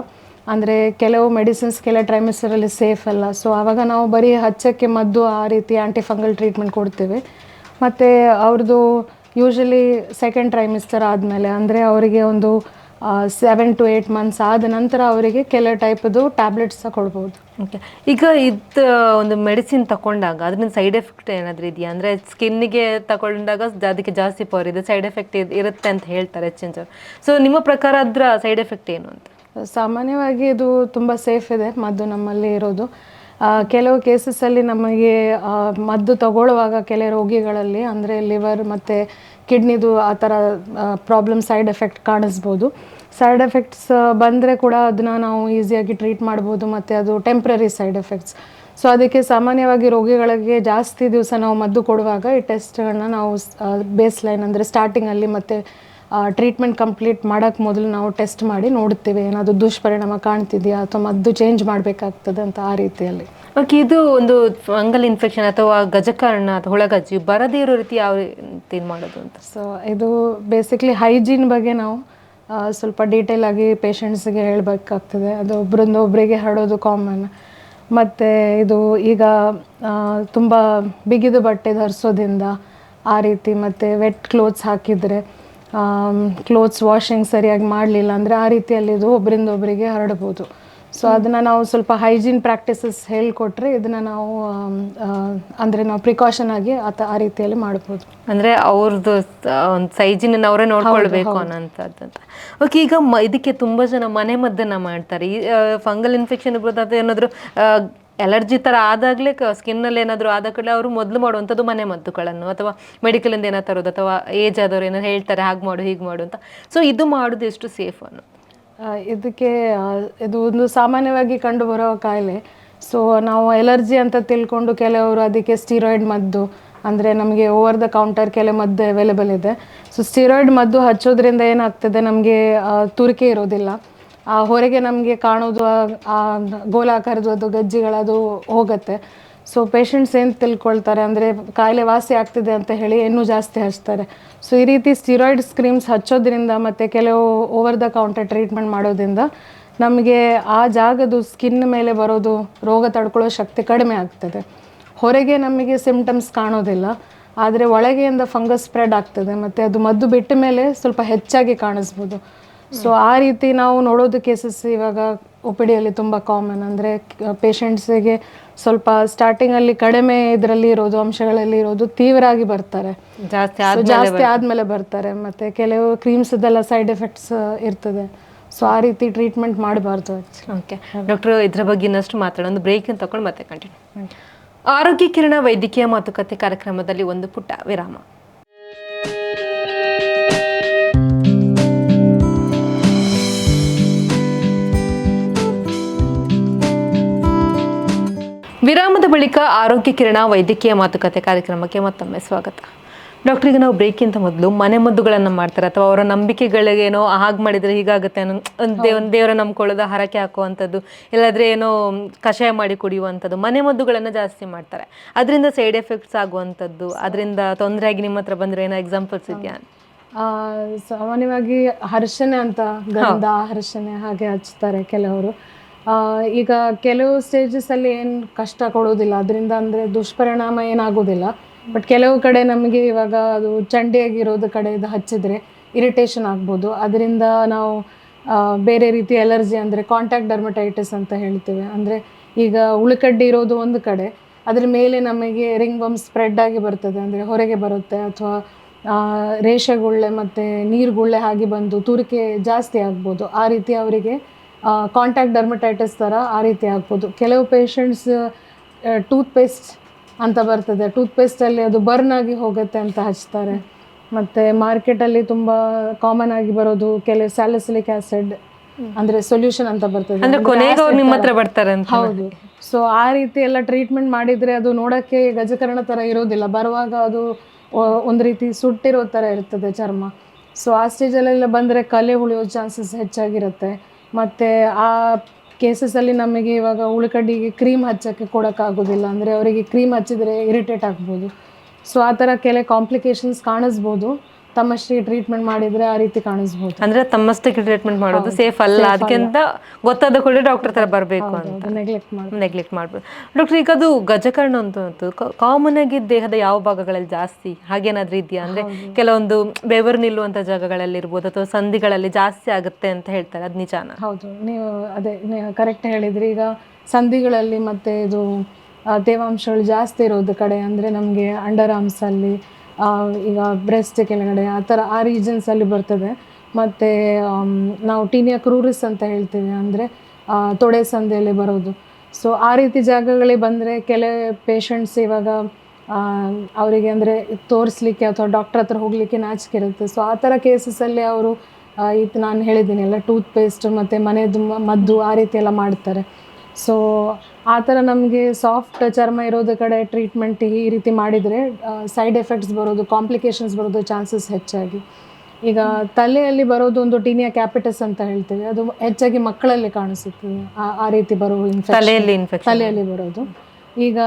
ಅಂದರೆ ಕೆಲವು ಮೆಡಿಸಿನ್ಸ್ ಕೆಲವು ಟ್ರೈಮಿಸ್ಟರಲ್ಲಿ ಸೇಫ್ ಅಲ್ಲ. ಸೊ ಆವಾಗ ನಾವು ಬರೀ ಹಚ್ಚಕ್ಕೆ ಮದ್ದು ಆ ರೀತಿ ಆ್ಯಂಟಿಫಂಗಲ್ ಟ್ರೀಟ್ಮೆಂಟ್ ಕೊಡ್ತೇವೆ. ಮತ್ತು ಅವ್ರದ್ದು ಯೂಶಲಿ ಸೆಕೆಂಡ್ ಟ್ರೈಮಿಸ್ಟರ್ ಆದಮೇಲೆ ಅಂದರೆ ಅವರಿಗೆ ಒಂದು ಸೆವೆನ್ ಟು ಏಯ್ಟ್ ಮಂತ್ಸ್ ಆದ ನಂತರ ಅವರಿಗೆ ಕೆಲವು ಟೈಪದು ಟ್ಯಾಬ್ಲೆಟ್ಸ್ ಸಹ ಕೊಡ್ಬೋದು. ಓಕೆ ಈಗ ಇದು ಒಂದು ಮೆಡಿಸಿನ್ ತಗೊಂಡಾಗ ಅದರಿಂದ ಸೈಡ್ ಎಫೆಕ್ಟ್ ಏನಾದರೂ ಇದೆಯಾ? ಅಂದರೆ ಸ್ಕಿನ್ನಿಗೆ ತಗೊಂಡಾಗ ಅದಕ್ಕೆ ಜಾಸ್ತಿ ಪವರ್ ಇದೆ ಸೈಡ್ ಎಫೆಕ್ಟ್ ಇರುತ್ತೆ ಅಂತ ಹೇಳ್ತಾರೆ ಹೆಚ್ಚಿನ ಸೊ ನಿಮ್ಮ ಪ್ರಕಾರ ಅದರ ಸೈಡ್ ಎಫೆಕ್ಟ್ ಏನು ಅಂತ? ಸಾಮಾನ್ಯವಾಗಿ ಇದು ತುಂಬ ಸೇಫ್ ಇದೆ ಮದ್ದು ನಮ್ಮಲ್ಲಿ ಇರೋದು. ಕೆಲವು ಕೇಸಸ್ಸಲ್ಲಿ ನಮಗೆ ಮದ್ದು ತಗೊಳ್ಳುವಾಗ ಕೆಲ ರೋಗಿಗಳಲ್ಲಿ, ಅಂದರೆ ಲಿವರ್ ಮತ್ತು ಕಿಡ್ನಿದು ಆ ಥರ ಪ್ರಾಬ್ಲಮ್ ಸೈಡ್ ಎಫೆಕ್ಟ್ ಕಾಣಿಸ್ಬೋದು. ಸೈಡ್ ಎಫೆಕ್ಟ್ಸ್ ಬಂದರೆ ಕೂಡ ಅದನ್ನ ನಾವು ಈಸಿಯಾಗಿ ಟ್ರೀಟ್ ಮಾಡ್ಬೋದು, ಮತ್ತು ಅದು ಟೆಂಪ್ರರಿ ಸೈಡ್ ಎಫೆಕ್ಟ್ಸ್ ಸೊ ಅದಕ್ಕೆ ಸಾಮಾನ್ಯವಾಗಿ ರೋಗಿಗಳಿಗೆ ಜಾಸ್ತಿ ದಿವಸ ನಾವು ಮದ್ದು ಕೊಡುವಾಗ ಈ ಟೆಸ್ಟ್ಗಳನ್ನ ನಾವು ಬೇಸ್ ಲೈನ್ ಅಂದರೆ ಸ್ಟಾರ್ಟಿಂಗಲ್ಲಿ ಮತ್ತು ಟ್ರೀಟ್ಮೆಂಟ್ ಕಂಪ್ಲೀಟ್ ಮಾಡೋಕ್ಕೆ ಮೊದಲು ನಾವು ಟೆಸ್ಟ್ ಮಾಡಿ ನೋಡ್ತೇವೆ ಏನಾದರೂ ದುಷ್ಪರಿಣಾಮ ಕಾಣ್ತಿದೆಯಾ ಅಥವಾ ಮದ್ದು ಚೇಂಜ್ ಮಾಡಬೇಕಾಗ್ತದೆ ಅಂತ ಆ ರೀತಿಯಲ್ಲಿ. ಓಕೆ ಇದು ಒಂದು ಫಂಗಲ್ ಇನ್ಫೆಕ್ಷನ್ ಅಥವಾ ಗಜಕರ್ಣ ಅಥವಾ ಹುಳಗಜ್ಜಿ ಬರದೇ ಇರೋ ರೀತಿ ಯಾವ ರೀತಿ ಮಾಡೋದು ಅಂತ? ಸೊ ಇದು ಬೇಸಿಕ್ಲಿ ಹೈಜೀನ್ ಬಗ್ಗೆ ನಾವು ಸ್ವಲ್ಪ ಡೀಟೇಲ್ ಆಗಿ ಪೇಷಂಟ್ಸ್ಗೆ ಹೇಳಬೇಕಾಗ್ತದೆ. ಅದು ಒಬ್ಬರಿಂದ ಒಬ್ಬರಿಗೆ ಹರಡೋದು ಕಾಮನ್ ಮತ್ತು ಇದು ಈಗ ತುಂಬ ಬಿಗಿದು ಬಟ್ಟೆ ಧರಿಸೋದ್ರಿಂದ ಆ ರೀತಿ ಮತ್ತು ವೆಟ್ ಕ್ಲೋತ್ಸ್ ಹಾಕಿದರೆ ಕ್ಲೋತ್ಸ್ ವಾಷಿಂಗ್ ಸರಿಯಾಗಿ ಮಾಡಲಿಲ್ಲ ಅಂದರೆ ಆ ರೀತಿಯಲ್ಲಿ ಇದು ಒಬ್ಬರಿಂದ ಒಬ್ಬರಿಗೆ ಹರಡಬಹುದು ಸೊ ಅದನ್ನು ನಾವು ಸ್ವಲ್ಪ ಹೈಜೀನ್ ಪ್ರಾಕ್ಟೀಸಸ್ ಹೇಳಿಕೊಟ್ರೆ ಇದನ್ನು ನಾವು ಅಂದರೆ ನಾವು ಪ್ರಿಕಾಷನ್ ಆಗಿ ಆತ ಆ ರೀತಿಯಲ್ಲಿ ಮಾಡ್ಬೋದು. ಅಂದ್ರೆ ಅವ್ರದ್ದು ಒಂದು ಸೈಜಿನ ಅವರೇ ನೋಡ್ಕೊಳ್ಬೇಕು ಅನ್ನೋಂಥದ್ದು. ಓಕೆ ಈಗ ಮ- ಇದಕ್ಕೆ ತುಂಬಾ ಜನ ಮನೆ ಮದ್ದನ್ನ ಮಾಡ್ತಾರೆ. ಈ ಫಂಗಲ್ ಇನ್ಫೆಕ್ಷನ್ ಅಥವಾ ಏನಾದರೂ ಎಲರ್ಜಿ ಥರ ಆದಾಗಲೇ ಸ್ಕಿನ್ನಲ್ಲಿ ಏನಾದರೂ ಆದ ಕಡೆ ಅವರು ಮೊದಲು ಮಾಡುವಂಥದ್ದು ಮನೆ ಮದ್ದುಗಳನ್ನು ಅಥವಾ ಮೆಡಿಕಲಿಂದ ಏನೋ ತರೋದು ಅಥವಾ ಏಜ್ ಆದವ್ರು ಏನೋ ಹೇಳ್ತಾರೆ, ಹಾಗೆ ಮಾಡು, ಹೀಗೆ ಮಾಡು ಅಂತ. ಸೊ ಇದು ಮಾಡೋದು ಎಷ್ಟು ಸೇಫ್ ಅನ್ನು ಇದಕ್ಕೆ ಇದು ಒಂದು ಸಾಮಾನ್ಯವಾಗಿ ಕಂಡುಬರೋ ಕಾಯಿಲೆ. ಸೊ ನಾವು ಎಲರ್ಜಿ ಅಂತ ತಿಳ್ಕೊಂಡು ಕೆಲವರು ಅದಕ್ಕೆ ಸ್ಟೀರಾಯ್ಡ್ ಮದ್ದು, ಅಂದರೆ ನಮಗೆ ಓವರ್ ದ ಕೌಂಟರ್ ಕೆಲವು ಮದ್ದು ಅವೈಲೇಬಲ್ ಇದೆ. ಸೊ ಸ್ಟೀರಾಯ್ಡ್ ಮದ್ದು ಹಚ್ಚೋದ್ರಿಂದ ಏನಾಗ್ತದೆ? ನಮಗೆ ತುರಿಕೆ ಇರೋದಿಲ್ಲ. ಆ ಹೊರಗೆ ನಮಗೆ ಕಾಣೋದು, ಆ- ಗೋಲಾಕಾರದ್ದು ಅದು ಗಜ್ಜಿಗಳದು ಹೋಗುತ್ತೆ. ಸೊ ಪೇಷಂಟ್ಸ್ ಏನು ತಿಳ್ಕೊಳ್ತಾರೆ ಅಂದರೆ, ಕಾಯಿಲೆ ವಾಸಿ ಆಗ್ತಿದೆ ಅಂತ ಹೇಳಿ ಇನ್ನೂ ಜಾಸ್ತಿ ಹಚ್ತಾರೆ. ಸೊ ಈ ರೀತಿ ಸ್ಟಿರಾಯ್ಡ್ ಸ್ಕ್ರೀಮ್ಸ್ ಹಚ್ಚೋದ್ರಿಂದ ಮತ್ತು ಕೆಲವು ಓವರ್ ದ ಕೌಂಟರ್ ಟ್ರೀಟ್ಮೆಂಟ್ ಮಾಡೋದ್ರಿಂದ ನಮಗೆ ಆ ಜಾಗದ್ದು ಸ್ಕಿನ್ ಮೇಲೆ ಬರೋದು, ರೋಗ ತಡ್ಕೊಳ್ಳೋ ಶಕ್ತಿ ಕಡಿಮೆ ಆಗ್ತದೆ. ಹೊರಗೆ ನಮಗೆ ಸಿಮ್ಟಮ್ಸ್ ಕಾಣೋದಿಲ್ಲ, ಆದರೆ ಒಳಗೆಯಿಂದ ಫಂಗಸ್ ಸ್ಪ್ರೆಡ್ ಆಗ್ತದೆ, ಮತ್ತು ಅದು ಮದ್ದು ಬಿಟ್ಟ ಮೇಲೆ ಸ್ವಲ್ಪ ಹೆಚ್ಚಾಗಿ ಕಾಣಿಸ್ಬೋದು. ಸೊ ಆ ರೀತಿ ನಾವು ನೋಡೋದು ಕೇಸಸ್ ಇವಾಗ ಒ ಪಿ ಡಿಯಲ್ಲಿ ತುಂಬ ಕಾಮನ್ ಅಂದರೆ ಪೇಷಂಟ್ಸಿಗೆ ಸ್ವಲ್ಪ ಸ್ಟಾರ್ಟಿಂಗಲ್ಲಿ ಕಡಿಮೆ ಇದರಲ್ಲಿ ಇರೋದು ಅಂಶಗಳಲ್ಲಿ ಇರೋದು ತೀವ್ರ ಆಗಿ ಬರ್ತಾರೆ. ಜಾಸ್ತಿ ಜಾಸ್ತಿ ಆದಮೇಲೆ ಬರ್ತಾರೆ. ಮತ್ತು ಕೆಲವು ಕ್ರೀಮ್ಸ್ದೆಲ್ಲ ಸೈಡ್ ಎಫೆಕ್ಟ್ಸ್ ಇರ್ತದೆ. ಸೊ ಆ ರೀತಿ ಟ್ರೀಟ್ಮೆಂಟ್ ಮಾಡಬಾರ್ದು ಓಕೆ ಡಾಕ್ಟರ್ ಇದ್ರ ಬಗ್ಗೆ ಇನ್ನಷ್ಟು ಮಾತಾಡೋಣ. ಒಂದು ಬ್ರೇಕ್ ತಗೊಂಡು ಮತ್ತೆ ಕಂಟಿನ್ಯೂ ಆರೋಗ್ಯ ಕಿರಣ ವೈದ್ಯಕೀಯ ಮಾತುಕತೆ ಕಾರ್ಯಕ್ರಮದಲ್ಲಿ ಒಂದು ಪುಟ್ಟ ವಿರಾಮ. ವಿರಾಮದ ಬಳಿಕ ಆರೋಗ್ಯ ಕಿರಣ ವೈದ್ಯಕೀಯ ಮಾತುಕತೆ ಕಾರ್ಯಕ್ರಮಕ್ಕೆ ಮತ್ತೊಮ್ಮೆ ಸ್ವಾಗತ. ಡಾಕ್ಟರ್ ಈಗ ನಾವು ಬ್ರೇಕ್ಗಿಂತ ಮೊದಲು ಮನೆ ಮದ್ದುಗಳನ್ನು ಮಾಡ್ತಾರೆ ಅಥವಾ ಅವರ ನಂಬಿಕೆಗಳಿಗೇನೋ ಹಾಗೆ ಮಾಡಿದರೆ ಹೀಗಾಗುತ್ತೆ ಅನ್ನೋ ಒಂದು ದೇವ್ ದೇವರ ನಂಬ್ಕೊಳ್ಳೋದು ಹರಕೆ ಹಾಕುವಂಥದ್ದು ಇಲ್ಲಾದರೆ ಏನೋ ಕಷಾಯ ಮಾಡಿ ಕುಡಿಯುವಂಥದ್ದು ಮನೆ ಮದ್ದುಗಳನ್ನು ಜಾಸ್ತಿ ಮಾಡ್ತಾರೆ. ಅದರಿಂದ ಸೈಡ್ ಎಫೆಕ್ಟ್ಸ್ ಆಗುವಂಥದ್ದು ಅದರಿಂದ ತೊಂದರೆಯಾಗಿ ಆಗಿ ನಿಮ್ಮ ಹತ್ರ ಬಂದರೆ ಏನೋ ಎಕ್ಸಾಂಪಲ್ಸ್ ಇದೆಯಾ? ಆ, ಸಾಮಾನ್ಯವಾಗಿ ಹರ್ಷಣೆ ಅಂತ ಗಂಧ ಹರ್ಷಣೆ ಹಾಗೆ ಹಚ್ತಾರೆ ಕೆಲವರು. ಈಗ ಕೆಲವು ಸ್ಟೇಜಸ್ ಅಲ್ಲಿ ಏನು ಕಷ್ಟ ಕೊಡೋದಿಲ್ಲ ಅದರಿಂದ ಅಂದರೆ ದುಷ್ಪರಿಣಾಮ ಏನಾಗೋದಿಲ್ಲ ಬಟ್ ಕೆಲವು ಕಡೆ ನಮಗೆ ಇವಾಗ ಅದು ಚಂಡಿಯಾಗಿರೋದು ಕಡೆ ಇದು ಹಚ್ಚಿದ್ರೆ ಇರಿಟೇಷನ್ ಆಗ್ಬೋದು. ಅದರಿಂದ ನಾವು ಬೇರೆ ರೀತಿ ಅಲರ್ಜಿ ಅಂದರೆ ಕಾಂಟ್ಯಾಕ್ಟ್ ಡರ್ಮಟೈಟಿಸ್ ಅಂತ ಹೇಳ್ತೇವೆ. ಅಂದರೆ ಈಗ ಉಳುಕಡ್ಡಿ ಇರೋದು ಒಂದು ಕಡೆ. ಅದ್ರ ಮೇಲೆ ನಮಗೆ ರಿಂಗ್ ಬಮ್ ಸ್ಪ್ರೆಡ್ ಆಗಿ ಬರ್ತದೆ. ಅಂದರೆ ಹೊರಗೆ ಬರುತ್ತೆ ಅಥವಾ ರೇಷೆಗುಳ್ಳೆ ಮತ್ತು ನೀರುಗುಳ್ಳೆ ಹಾಗೆ ಬಂದು ತುರಿಕೆ ಜಾಸ್ತಿ ಆಗ್ಬೋದು. ಆ ರೀತಿ ಅವರಿಗೆ ಕಾಂಟ್ಯಾಕ್ಟ್ ಡರ್ಮಟೈಟಿಸ್ ಥರ ಆ ರೀತಿ ಆಗ್ಬೋದು. ಕೆಲವು ಪೇಷಂಟ್ಸ್ ಟೂತ್ ಪೇಸ್ಟ್ ಅಂತ ಬರ್ತದೆ. ಟೂತ್ ಪೇಸ್ಟಲ್ಲಿ ಅದು ಬರ್ನ್ ಆಗಿ ಹೋಗುತ್ತೆ ಅಂತ ಹಚ್ತಾರೆ. ಮತ್ತು ಮಾರ್ಕೆಟಲ್ಲಿ ತುಂಬ ಕಾಮನ್ ಆಗಿ ಬರೋದು ಕೆಲವು ಸ್ಯಾಲಿಸಿಲಿಕ್ ಆ್ಯಸಿಡ್ ಅಂದರೆ ಸೊಲ್ಯೂಷನ್ ಅಂತ ಬರ್ತದೆ. ನಿಮ್ಮ ಹತ್ರ ಬರ್ತಾರೆ ಹೌದು. ಸೊ ಆ ರೀತಿ ಎಲ್ಲ ಟ್ರೀಟ್ಮೆಂಟ್ ಮಾಡಿದ್ರೆ ಅದು ನೋಡಕ್ಕೆ ಗಜಕರಣ ತರ ಇರೋದಿಲ್ಲ. ಬರುವಾಗ ಅದು ಒಂದು ಒಂದ್ ರೀತಿ ಸುಟ್ಟಿರೋ ತರ ಇರ್ತದೆ ಚರ್ಮ. ಸೊ ಆ ಸ್ಟೇಜಲ್ಲೆಲ್ಲ ಬಂದ್ರೆ ಕಲೆ ಉಳಿಯೋ ಚಾನ್ಸಸ್ ಹೆಚ್ಚಾಗಿರುತ್ತೆ. ಮತ್ತೆ ಆ ಕೇಸಸ್ ಅಲ್ಲಿ ನಮಗೆ ಇವಾಗ ಉಳ್ಕಡ್ಡಿಗೆ ಕ್ರೀಮ್ ಹಚ್ಚಕ್ಕೆ ಕೊಡೋಕ್ಕಾಗೋದಿಲ್ಲ. ಅಂದ್ರೆ ಅವರಿಗೆ ಕ್ರೀಮ್ ಹಚ್ಚಿದರೆ ಇರಿಟೇಟ್ ಆಗ್ಬೋದು. ಸೊ ಆ ಥರ ಕೆಲ ಕಾಂಪ್ಲಿಕೇಶನ್ಸ್ ಕಾಣಿಸ್ಬೋದು. ತಮ್ಮಷ್ಟಿಗೆ ಟ್ರೀಟ್ಮೆಂಟ್ ಮಾಡಿದ್ರೆ ಆ ರೀತಿ ಕಾಣಿಸ್ಬೋದು. ಅಂದ್ರೆ ತಮ್ಮಷ್ಟಕ್ಕೆ ಟ್ರೀಟ್ಮೆಂಟ್ ಮಾಡೋದು ಸೇಫ್ ಅಲ್ಲ ಅದಕ್ಕಿಂತ ಗೊತ್ತಾದ ಕೂಡಲೇ ಡಾಕ್ಟರ್ ತರ ಬರಬೇಕು ಅಂತ. ನೆಗ್ಲೆಕ್ಟ್ ಮಾಡಿ ನೆಗ್ಲೆಕ್ಟ್ ಮಾಡ್ಬೋದು. ಡಾಕ್ಟರ್ ಈಗ ಅದು ಗಜಕರ್ಣ ಅಂತ ಕಾಮನ್ ಆಗಿ ದೇಹದ ಯಾವ ಭಾಗಗಳಲ್ಲಿ ಜಾಸ್ತಿ ಹಾಗೇನಾದ್ರೂ ಇದೆಯಾ? ಅಂದ್ರೆ ಕೆಲವೊಂದು ಬೆವರು ನಿಲ್ಲುವಂತ ಜಾಗಗಳಲ್ಲಿ ಇರ್ಬೋದು ಅಥವಾ ಸಂಧಿಗಳಲ್ಲಿ ಜಾಸ್ತಿ ಆಗುತ್ತೆ ಅಂತ ಹೇಳ್ತಾರೆ ಅದ್ ನಿಜಾನ? ಹೌದು. ನೀವು ಅದೇ ಕರೆಕ್ಟ್ ಹೇಳಿದ್ರಿ. ಈಗ ಸಂಧಿಗಳಲ್ಲಿ ಮತ್ತೆ ಇದು ತೇವಾಂಶಗಳು ಜಾಸ್ತಿ ಇರೋದು ಕಡೆ ಅಂದ್ರೆ ನಮಗೆ ಅಂಡರ್ ಆರ್ಮ್ಸಲ್ಲಿ ಈಗ ಬ್ರೆಸ್ಟ್ ಕೆಳಗಡೆ ಆ ಥರ ಆ ರೀಜನ್ಸಲ್ಲಿ ಬರ್ತದೆ. ಮತ್ತು ನಾವು ಟೀನಿಯಾ ಕ್ರೂರಿಸ್ ಅಂತ ಹೇಳ್ತೀವಿ, ಅಂದರೆ ತೊಡೆ ಸಂದೆಯಲ್ಲಿ ಬರೋದು. ಸೊ, ಆ ರೀತಿ ಜಾಗಗಳಿಗೆ ಬಂದರೆ ಕೆಲ ಪೇಷಂಟ್ಸ್ ಇವಾಗ ಅವರಿಗೆ ಅಂದರೆ ತೋರಿಸ್ಲಿಕ್ಕೆ ಅಥವಾ ಡಾಕ್ಟರ್ ಹತ್ರ ಹೋಗಲಿಕ್ಕೆ ನಾಚಿಕೆ ಇರುತ್ತೆ ಸೊ, ಆ ಥರ ಕೇಸಸ್ಸಲ್ಲಿ ಅವರು ಇದು ನಾನು ಹೇಳಿದ್ದೀನಿ ಎಲ್ಲ ಟೂತ್ ಪೇಸ್ಟ್ ಮತ್ತು ಮನೆದು ಮದ್ದು ಆ ರೀತಿ ಎಲ್ಲ ಮಾಡ್ತಾರೆ. ಸೊ ಆ ಥರ ನಮಗೆ ಸಾಫ್ಟ್ ಚರ್ಮ ಇರೋದು ಕಡೆ ಟ್ರೀಟ್ಮೆಂಟ್ ಈ ರೀತಿ ಮಾಡಿದರೆ ಸೈಡ್ ಎಫೆಕ್ಟ್ಸ್ ಬರೋದು ಕಾಂಪ್ಲಿಕೇಶನ್ಸ್ ಬರೋದು ಚಾನ್ಸಸ್ ಹೆಚ್ಚಾಗಿ. ಈಗ ತಲೆಯಲ್ಲಿ ಬರೋದು ಒಂದು ಟೀನಿಯಾ ಕ್ಯಾಪಿಟಸ್ ಅಂತ ಹೇಳ್ತೀವಿ. ಅದು ಹೆಚ್ಚಾಗಿ ಮಕ್ಕಳಲ್ಲಿ ಕಾಣಿಸುತ್ತೆ. ಆ- ರೀತಿ ಬರೋ ತಲೆಯಲ್ಲಿ ಇನ್ಫೆಕ್ಷನ್ ತಲೆಯಲ್ಲಿ ಬರೋದು. ಈಗ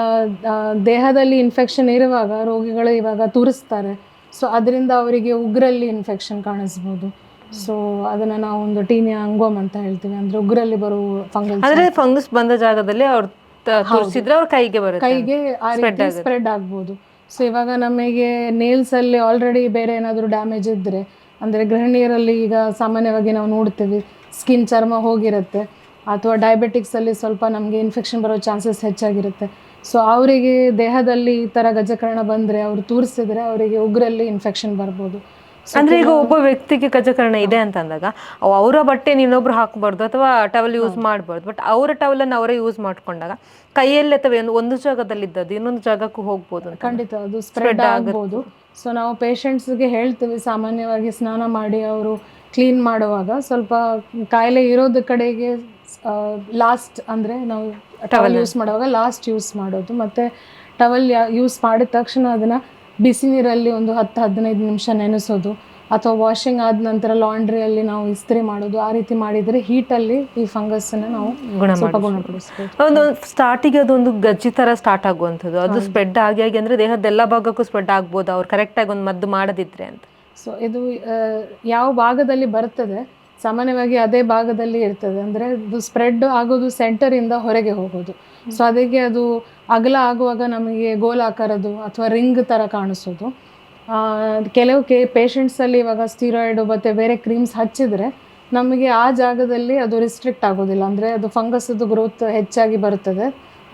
ದೇಹದಲ್ಲಿ ಇನ್ಫೆಕ್ಷನ್ ಇರುವಾಗ ರೋಗಿಗಳು ಇವಾಗ ತೂರಿಸ್ತಾರೆ. ಸೊ ಅದರಿಂದ ಅವರಿಗೆ ಉಗ್ರಲ್ಲಿ ಇನ್ಫೆಕ್ಷನ್ ಕಾಣಿಸ್ಬೋದು. ಸೊ ಅದನ್ನ ನಾವು ಒಂದು ಟೀನಿಯಾ ಅಂಗೋಮ್ ಅಂತ ಹೇಳ್ತೀವಿ. ಅಂದ್ರೆ ಉಗ್ರಲ್ಲಿ ಬರೋ ಫಂಗಸ್ ಅಂದ್ರೆ ಫಂಗಸ್ ಬಂದ ಜಾಗದಲ್ಲಿ ಅವ್ರು ತೋರಿಸಿದ್ರೆ ಅವ್ರ ಕೈಗೆ ಬರುತ್ತೆ. ಕೈಗೆ ಆ ರೀತಿ ಸ್ಪ್ರೆಡ್ ಆಗ್ಬೋದು. ಸೊ ಇವಾಗ ನಮಗೆ ನೇಲ್ಸ್ ಅಲ್ಲಿ ಆಲ್ರೆಡಿ ಬೇರೆ ಏನಾದರೂ ಡ್ಯಾಮೇಜ್ ಇದ್ರೆ ಅಂದ್ರೆ ಗೃಹಿಣಿಯರಲ್ಲಿ ಈಗ ಸಾಮಾನ್ಯವಾಗಿ ನಾವು ನೋಡ್ತೀವಿ ಸ್ಕಿನ್ ಚರ್ಮ ಹೋಗಿರುತ್ತೆ ಅಥವಾ ಡಯಾಬೆಟಿಕ್ಸ್ ಅಲ್ಲಿ ಸ್ವಲ್ಪ ನಮಗೆ ಇನ್ಫೆಕ್ಷನ್ ಬರೋ ಚಾನ್ಸಸ್ ಹೆಚ್ಚಾಗಿರುತ್ತೆ. ಸೊ ಅವರಿಗೆ ದೇಹದಲ್ಲಿ ಈ ಥರ ಗಜಕರಣ ಬಂದರೆ ಅವ್ರು ತೂರಿಸಿದ್ರೆ ಅವರಿಗೆ ಉಗ್ರಲ್ಲಿ ಇನ್ಫೆಕ್ಷನ್ ಬರ್ಬೋದು. ಅಂದ್ರೆ ಈಗ ಒಬ್ಬ ವ್ಯಕ್ತಿಗೆ ಕಜಕರಣ ಇದೆ ಅಂತ ಅಂದಾಗ ಅವ್ ಅವರ ಬಟ್ಟೆ ಇನ್ನೊಬ್ರು ಹಾಕಬಾರ್ದು ಅಥವಾ ಟವಲ್ ಯೂಸ್ ಮಾಡಬಾರ್ದು ಬಟ್ ಅವರ ಟವಲ್ ಅನ್ನು ಅವರೇ ಯೂಸ್ ಮಾಡ್ಕೊಂಡಾಗ ಕೈಯಲ್ಲಿ ಅಥವಾ ಒಂದು- ಜಾಗದಲ್ಲಿ ಇದ್ದದ್ದು ಇನ್ನೊಂದು ಜಾಗಕ್ಕೂ ಹೋಗ್ಬೋದು ಖಂಡಿತ ಅದು ಸ್ಪ್ರೆಡ್ ಆಗ್ಬೋದು. ಸೊ ನಾವು ಪೇಷಂಟ್ಸ್ಗೆ ಹೇಳ್ತೀವಿ ಸಾಮಾನ್ಯವಾಗಿ ಸ್ನಾನ ಮಾಡಿ ಅವರು ಕ್ಲೀನ್ ಮಾಡುವಾಗ ಸ್ವಲ್ಪ ಕಾಯಿಲೆ ಇರೋದ ಕಡೆಗೆ ಲಾಸ್ಟ್ ಅಂದರೆ ನಾವು ಟವಲ್ ಯೂಸ್ ಮಾಡುವಾಗ ಲಾಸ್ಟ್ ಯೂಸ್ ಮಾಡೋದು. ಮತ್ತು ಟವಲ್ ಯೂಸ್ ಮಾಡಿದ ತಕ್ಷಣ ಅದನ್ನು ಬಿಸಿ ನೀರಲ್ಲಿ ಒಂದು ಹತ್ತು ಹದಿನೈದು ನಿಮಿಷ ನೆನೆಸೋದು ಅಥವಾ ವಾಷಿಂಗ್ ಆದ ನಂತರ ಲಾಂಡ್ರಿಯಲ್ಲಿ ನಾವು ಇಸ್ತ್ರಿ ಮಾಡೋದು ಆ ರೀತಿ ಮಾಡಿದರೆ ಹೀಟಲ್ಲಿ ಈ ಫಂಗಸ್ಸನ್ನು ನಾವು ಗುಣ ಸ್ವಲ್ಪ ಗುಣಪಡಿಸ್ಬೋದು. ಒಂದು ಸ್ಟಾರ್ಟಿಗೆ ಅದೊಂದು ಗಜ್ಜಿ ತರ ಸ್ಟಾರ್ಟ್ ಆಗುವಂಥದ್ದು. ಅದು ಸ್ಪ್ರೆಡ್ ಆಗಿ ಆಗಿ ಅಂದರೆ ದೇಹದ ಎಲ್ಲ ಭಾಗಕ್ಕೂ ಸ್ಪ್ರೆಡ್ ಆಗ್ಬೋದು. ಅವ್ರು ಕರೆಕ್ಟಾಗಿ ಒಂದು ಮದ್ದು ಮಾಡದಿದ್ರೆ ಅಂತ. ಸೊ ಇದು ಯಾವ ಭಾಗದಲ್ಲಿ ಬರ್ತದೆ ಸಾಮಾನ್ಯವಾಗಿ ಅದೇ ಭಾಗದಲ್ಲಿ ಇರ್ತದೆ. ಅಂದರೆ ಅದು ಸ್ಪ್ರೆಡ್ ಆಗೋದು ಸೆಂಟರಿಂದ ಹೊರಗೆ ಹೋಗೋದು. ಸೊ ಅದಕ್ಕೆ ಅದು ಅಗಲ ಆಗುವಾಗ ನಮಗೆ ಗೋಲಾಕಾರದು ಅಥವಾ ರಿಂಗ್ ಥರ ಕಾಣಿಸೋದು. ಕೆಲವು ಕೆ ಪೇಷಂಟ್ಸಲ್ಲಿ ಇವಾಗ ಸ್ಟೀರಾಯ್ಡು ಮತ್ತು ಬೇರೆ ಕ್ರೀಮ್ಸ್ ಹಚ್ಚಿದರೆ ನಮಗೆ ಆ ಜಾಗದಲ್ಲಿ ಅದು ರಿಸ್ಟ್ರಿಕ್ಟ್ ಆಗೋದಿಲ್ಲ. ಅಂದರೆ ಅದು ಫಂಗಸ್ದು ಗ್ರೋತ್ ಹೆಚ್ಚಾಗಿ ಬರುತ್ತದೆ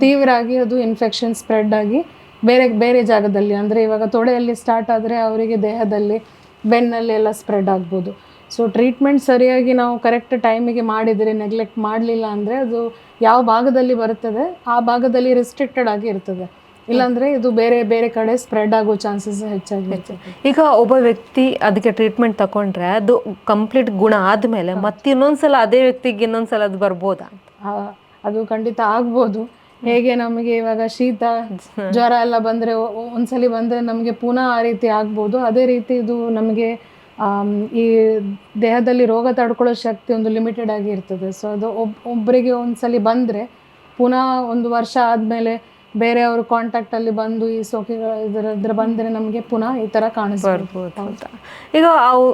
ತೀವ್ರ ಆಗಿ ಅದು ಇನ್ಫೆಕ್ಷನ್ ಸ್ಪ್ರೆಡ್ ಆಗಿ ಬೇರೆ ಬೇರೆ ಜಾಗದಲ್ಲಿ, ಅಂದರೆ ಇವಾಗ ತೊಡೆಯಲ್ಲಿ ಸ್ಟಾರ್ಟ್ ಆದರೆ ಅವರಿಗೆ ದೇಹದಲ್ಲಿ ಬೆನ್ನಲ್ಲಿ ಎಲ್ಲ ಸ್ಪ್ರೆಡ್ ಆಗ್ಬೋದು. ಸೊ ಟ್ರೀಟ್ಮೆಂಟ್ ಸರಿಯಾಗಿ ನಾವು ಕರೆಕ್ಟ್ ಟೈಮಿಗೆ ಮಾಡಿದರೆ ನೆಗ್ಲೆಕ್ಟ್ ಮಾಡಲಿಲ್ಲ ಅಂದರೆ ಅದು ಯಾವ ಭಾಗದಲ್ಲಿ ಬರುತ್ತದೆ ಆ ಭಾಗದಲ್ಲಿ ರೆಸ್ಟ್ರಿಕ್ಟೆಡ್ ಆಗಿ ಇರ್ತದೆ. ಇಲ್ಲಾಂದ್ರೆ ಇದು ಬೇರೆ ಬೇರೆ ಕಡೆ ಸ್ಪ್ರೆಡ್ ಆಗೋ ಚಾನ್ಸಸ್ ಹೆಚ್ಚಾಗಿ ಈಗ ಒಬ್ಬ ವ್ಯಕ್ತಿ ಅದಕ್ಕೆ ಟ್ರೀಟ್ಮೆಂಟ್ ತಗೊಂಡ್ರೆ ಅದು ಕಂಪ್ಲೀಟ್ ಗುಣ ಆದ್ಮೇಲೆ ಮತ್ತೆ ಇನ್ನೊಂದ್ಸಲ ಅದೇ ವ್ಯಕ್ತಿಗೆ ಇನ್ನೊಂದ್ಸಲ ಅದು ಬರ್ಬೋದಾ? ಅದು ಖಂಡಿತ ಆಗ್ಬೋದು. ಹೇಗೆ ನಮಗೆ ಇವಾಗ ಶೀತ ಜ್ವರ ಎಲ್ಲ ಬಂದ್ರೆ ಒಂದ್ಸಲಿ ಬಂದ್ರೆ ನಮಗೆ ಪುನಃ ಆ ರೀತಿ ಆಗ್ಬೋದು. ಅದೇ ರೀತಿ ಇದು ನಮಗೆ ಈ ದೇಹದಲ್ಲಿ ರೋಗ ತಡ್ಕೊಳ್ಳೋ ಶಕ್ತಿ ಒಂದು ಲಿಮಿಟೆಡ್ ಆಗಿ ಇರ್ತದೆ. ಸೊ ಅದು ಒಬ್ ಒಬ್ಬರಿಗೆ ಒಂದ್ಸಲಿ ಬಂದರೆ ಪುನಃ ಒಂದು ವರ್ಷ ಆದಮೇಲೆ ಬೇರೆಯವರು ಕಾಂಟ್ಯಾಕ್ಟಲ್ಲಿ ಬಂದು ಈ ಸೋಕೆಗಳ ಇದರ ಇದ್ರ ಬಂದರೆ ನಮಗೆ ಪುನಃ ಈ ಥರ ಅಂತ. ಈಗ ಅವು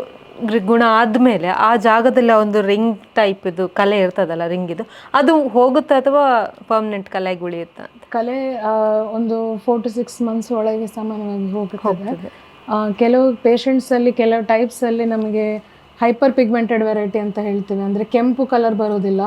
ಗುಣ ಆದ್ಮೇಲೆ ಆ ಜಾಗದಲ್ಲಿ ಆ ಒಂದು ರಿಂಗ್ ಟೈಪ್ ಇದು ಕಲೆ ಇರ್ತದಲ್ಲ ರಿಂಗ್ ಇದು ಅದು ಹೋಗುತ್ತೆ ಅಥವಾ ಪರ್ಮನೆಂಟ್ ಕಲೆಗೆ ಉಳಿಯುತ್ತೆ ಕಲೆ ಒಂದು ಫೋರ್ ಟು ಸಿಕ್ಸ್ ಮಂತ್ಸ್ ಒಳಗೆ ಸಾಮಾನ್ಯವಾಗಿ ಆ, ಕೆಲವು ಪೇಷಂಟ್ಸಲ್ಲಿ ಕೆಲವು ಟೈಪ್ಸಲ್ಲಿ ನಮಗೆ ಹೈಪರ್ ಪಿಗ್ಮೆಂಟೆಡ್ ವೆರೈಟಿ ಅಂತ ಹೇಳ್ತೀವಿ. ಅಂದರೆ ಕೆಂಪು ಕಲರ್ ಬರೋದಿಲ್ಲ.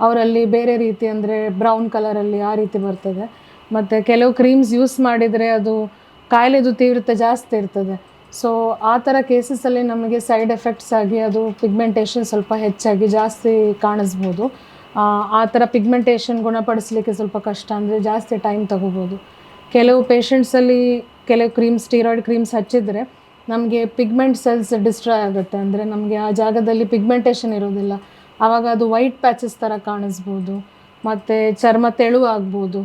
ಅವರಲ್ಲಿ ಬೇರೆ ರೀತಿ ಅಂದರೆ ಬ್ರೌನ್ ಕಲರಲ್ಲಿ ಆ ರೀತಿ ಬರ್ತದೆ. ಮತ್ತು ಕೆಲವು ಕ್ರೀಮ್ಸ್ ಯೂಸ್ ಮಾಡಿದರೆ ಅದು ಕಾಯಿಲೆದು ತೀವ್ರತೆ ಜಾಸ್ತಿ ಇರ್ತದೆ. ಸೊ ಆ ಥರ ಕೇಸಸಲ್ಲಿ ನಮಗೆ ಸೈಡ್ ಎಫೆಕ್ಟ್ಸ್ ಆಗಿ ಅದು ಪಿಗ್ಮೆಂಟೇಷನ್ ಸ್ವಲ್ಪ ಹೆಚ್ಚಾಗಿ ಜಾಸ್ತಿ ಕಾಣಿಸ್ಬೋದು. ಆ, ಥರ ಪಿಗ್ಮೆಂಟೇಷನ್ ಗುಣಪಡಿಸಲಿಕ್ಕೆ ಸ್ವಲ್ಪ ಕಷ್ಟ ಅಂದರೆ ಜಾಸ್ತಿ ಟೈಮ್ ತಗೋಬೋದು. ಕೆಲವು ಪೇಷಂಟ್ಸಲ್ಲಿ ಕೆಲವು ಕ್ರೀಮ್ ಸ್ಟೀರಾಯ್ಡ್ ಕ್ರೀಮ್ಸ್ ಹಚ್ಚಿದ್ರೆ ನಮಗೆ ಪಿಗ್ಮೆಂಟ್ ಸೆಲ್ಸ್ ಡಿಸ್ಟ್ರಾಯ್ ಆಗುತ್ತೆ. ಅಂದರೆ ನಮಗೆ ಆ ಜಾಗದಲ್ಲಿ ಪಿಗ್ಮೆಂಟೇಷನ್ ಇರೋದಿಲ್ಲ. ಆವಾಗ ಅದು ವೈಟ್ ಪ್ಯಾಚಸ್ ಥರ ಕಾಣಿಸ್ಬೋದು. ಮತ್ತು ಚರ್ಮ ತೆಳು ಆಗ್ಬೋದು.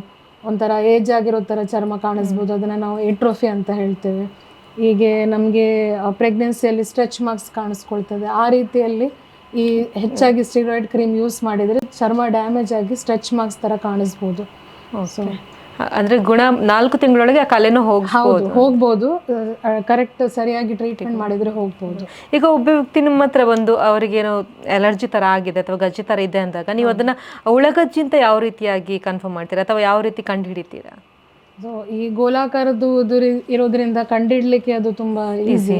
ಒಂಥರ ಏಜ್ ಆಗಿರೋ ಥರ ಚರ್ಮ ಕಾಣಿಸ್ಬೋದು. ಅದನ್ನು ನಾವು ಏಟ್ರೋಫಿ ಅಂತ ಹೇಳ್ತೇವೆ. ಹೀಗೆ ನಮಗೆ ಪ್ರೆಗ್ನೆನ್ಸಿಯಲ್ಲಿ ಸ್ಟ್ರೆಚ್ ಮಾರ್ಕ್ಸ್ ಕಾಣಿಸ್ಕೊಳ್ತದೆ. ಆ ರೀತಿಯಲ್ಲಿ ಈ ಹೆಚ್ಚಾಗಿ ಸ್ಟೀರಾಯ್ಡ್ ಕ್ರೀಮ್ ಯೂಸ್ ಮಾಡಿದರೆ ಚರ್ಮ ಡ್ಯಾಮೇಜ್ ಆಗಿ ಸ್ಟ್ರೆಚ್ ಮಾರ್ಕ್ಸ್ ಥರ ಕಾಣಿಸ್ಬೋದು. ಸೊ ಅಂದ್ರೆ ಗುಣ ನಾಲ್ಕು ತಿಂಗಳೊಳಗೆ ಆ ಕಲೆನೂ ಹೋಗ್ಬೋದು. ಹೋಗ್ಬೋದು ಕರೆಕ್ಟ್ ಸರಿಯಾಗಿ ಟ್ರೀಟ್ಮೆಂಟ್ ಮಾಡಿದ್ರೆ ಹೋಗ್ಬೋದು. ಈಗ ಒಬ್ಬ ವ್ಯಕ್ತಿ ನಿಮ್ಮ ಹತ್ರ ಬಂದು ಅವರಿಗೇನೋ ಅಲರ್ಜಿ ತರ ಆಗಿದೆ ಅಥವಾ ಗಜ್ಜಿ ತರ ಇದೆ ಅಂದಾಗ ನೀವು ಅದನ್ನ ಉಳಗಜ್ಜಿ ಅಂತ ಯಾವ ರೀತಿಯಾಗಿ ಕನ್ಫರ್ಮ್ ಮಾಡ್ತೀರಾ ಅಥವಾ ಯಾವ ರೀತಿ ಕಂಡು ಹಿಡಿತೀರಾ ಸೊ ಈ ಗೋಲಾಕಾರದ್ದು ಇರೋದ್ರಿಂದ ಕಂಡಿಡ್ಲಿಕ್ಕೆ ಅದು ತುಂಬಾ ಈಸಿ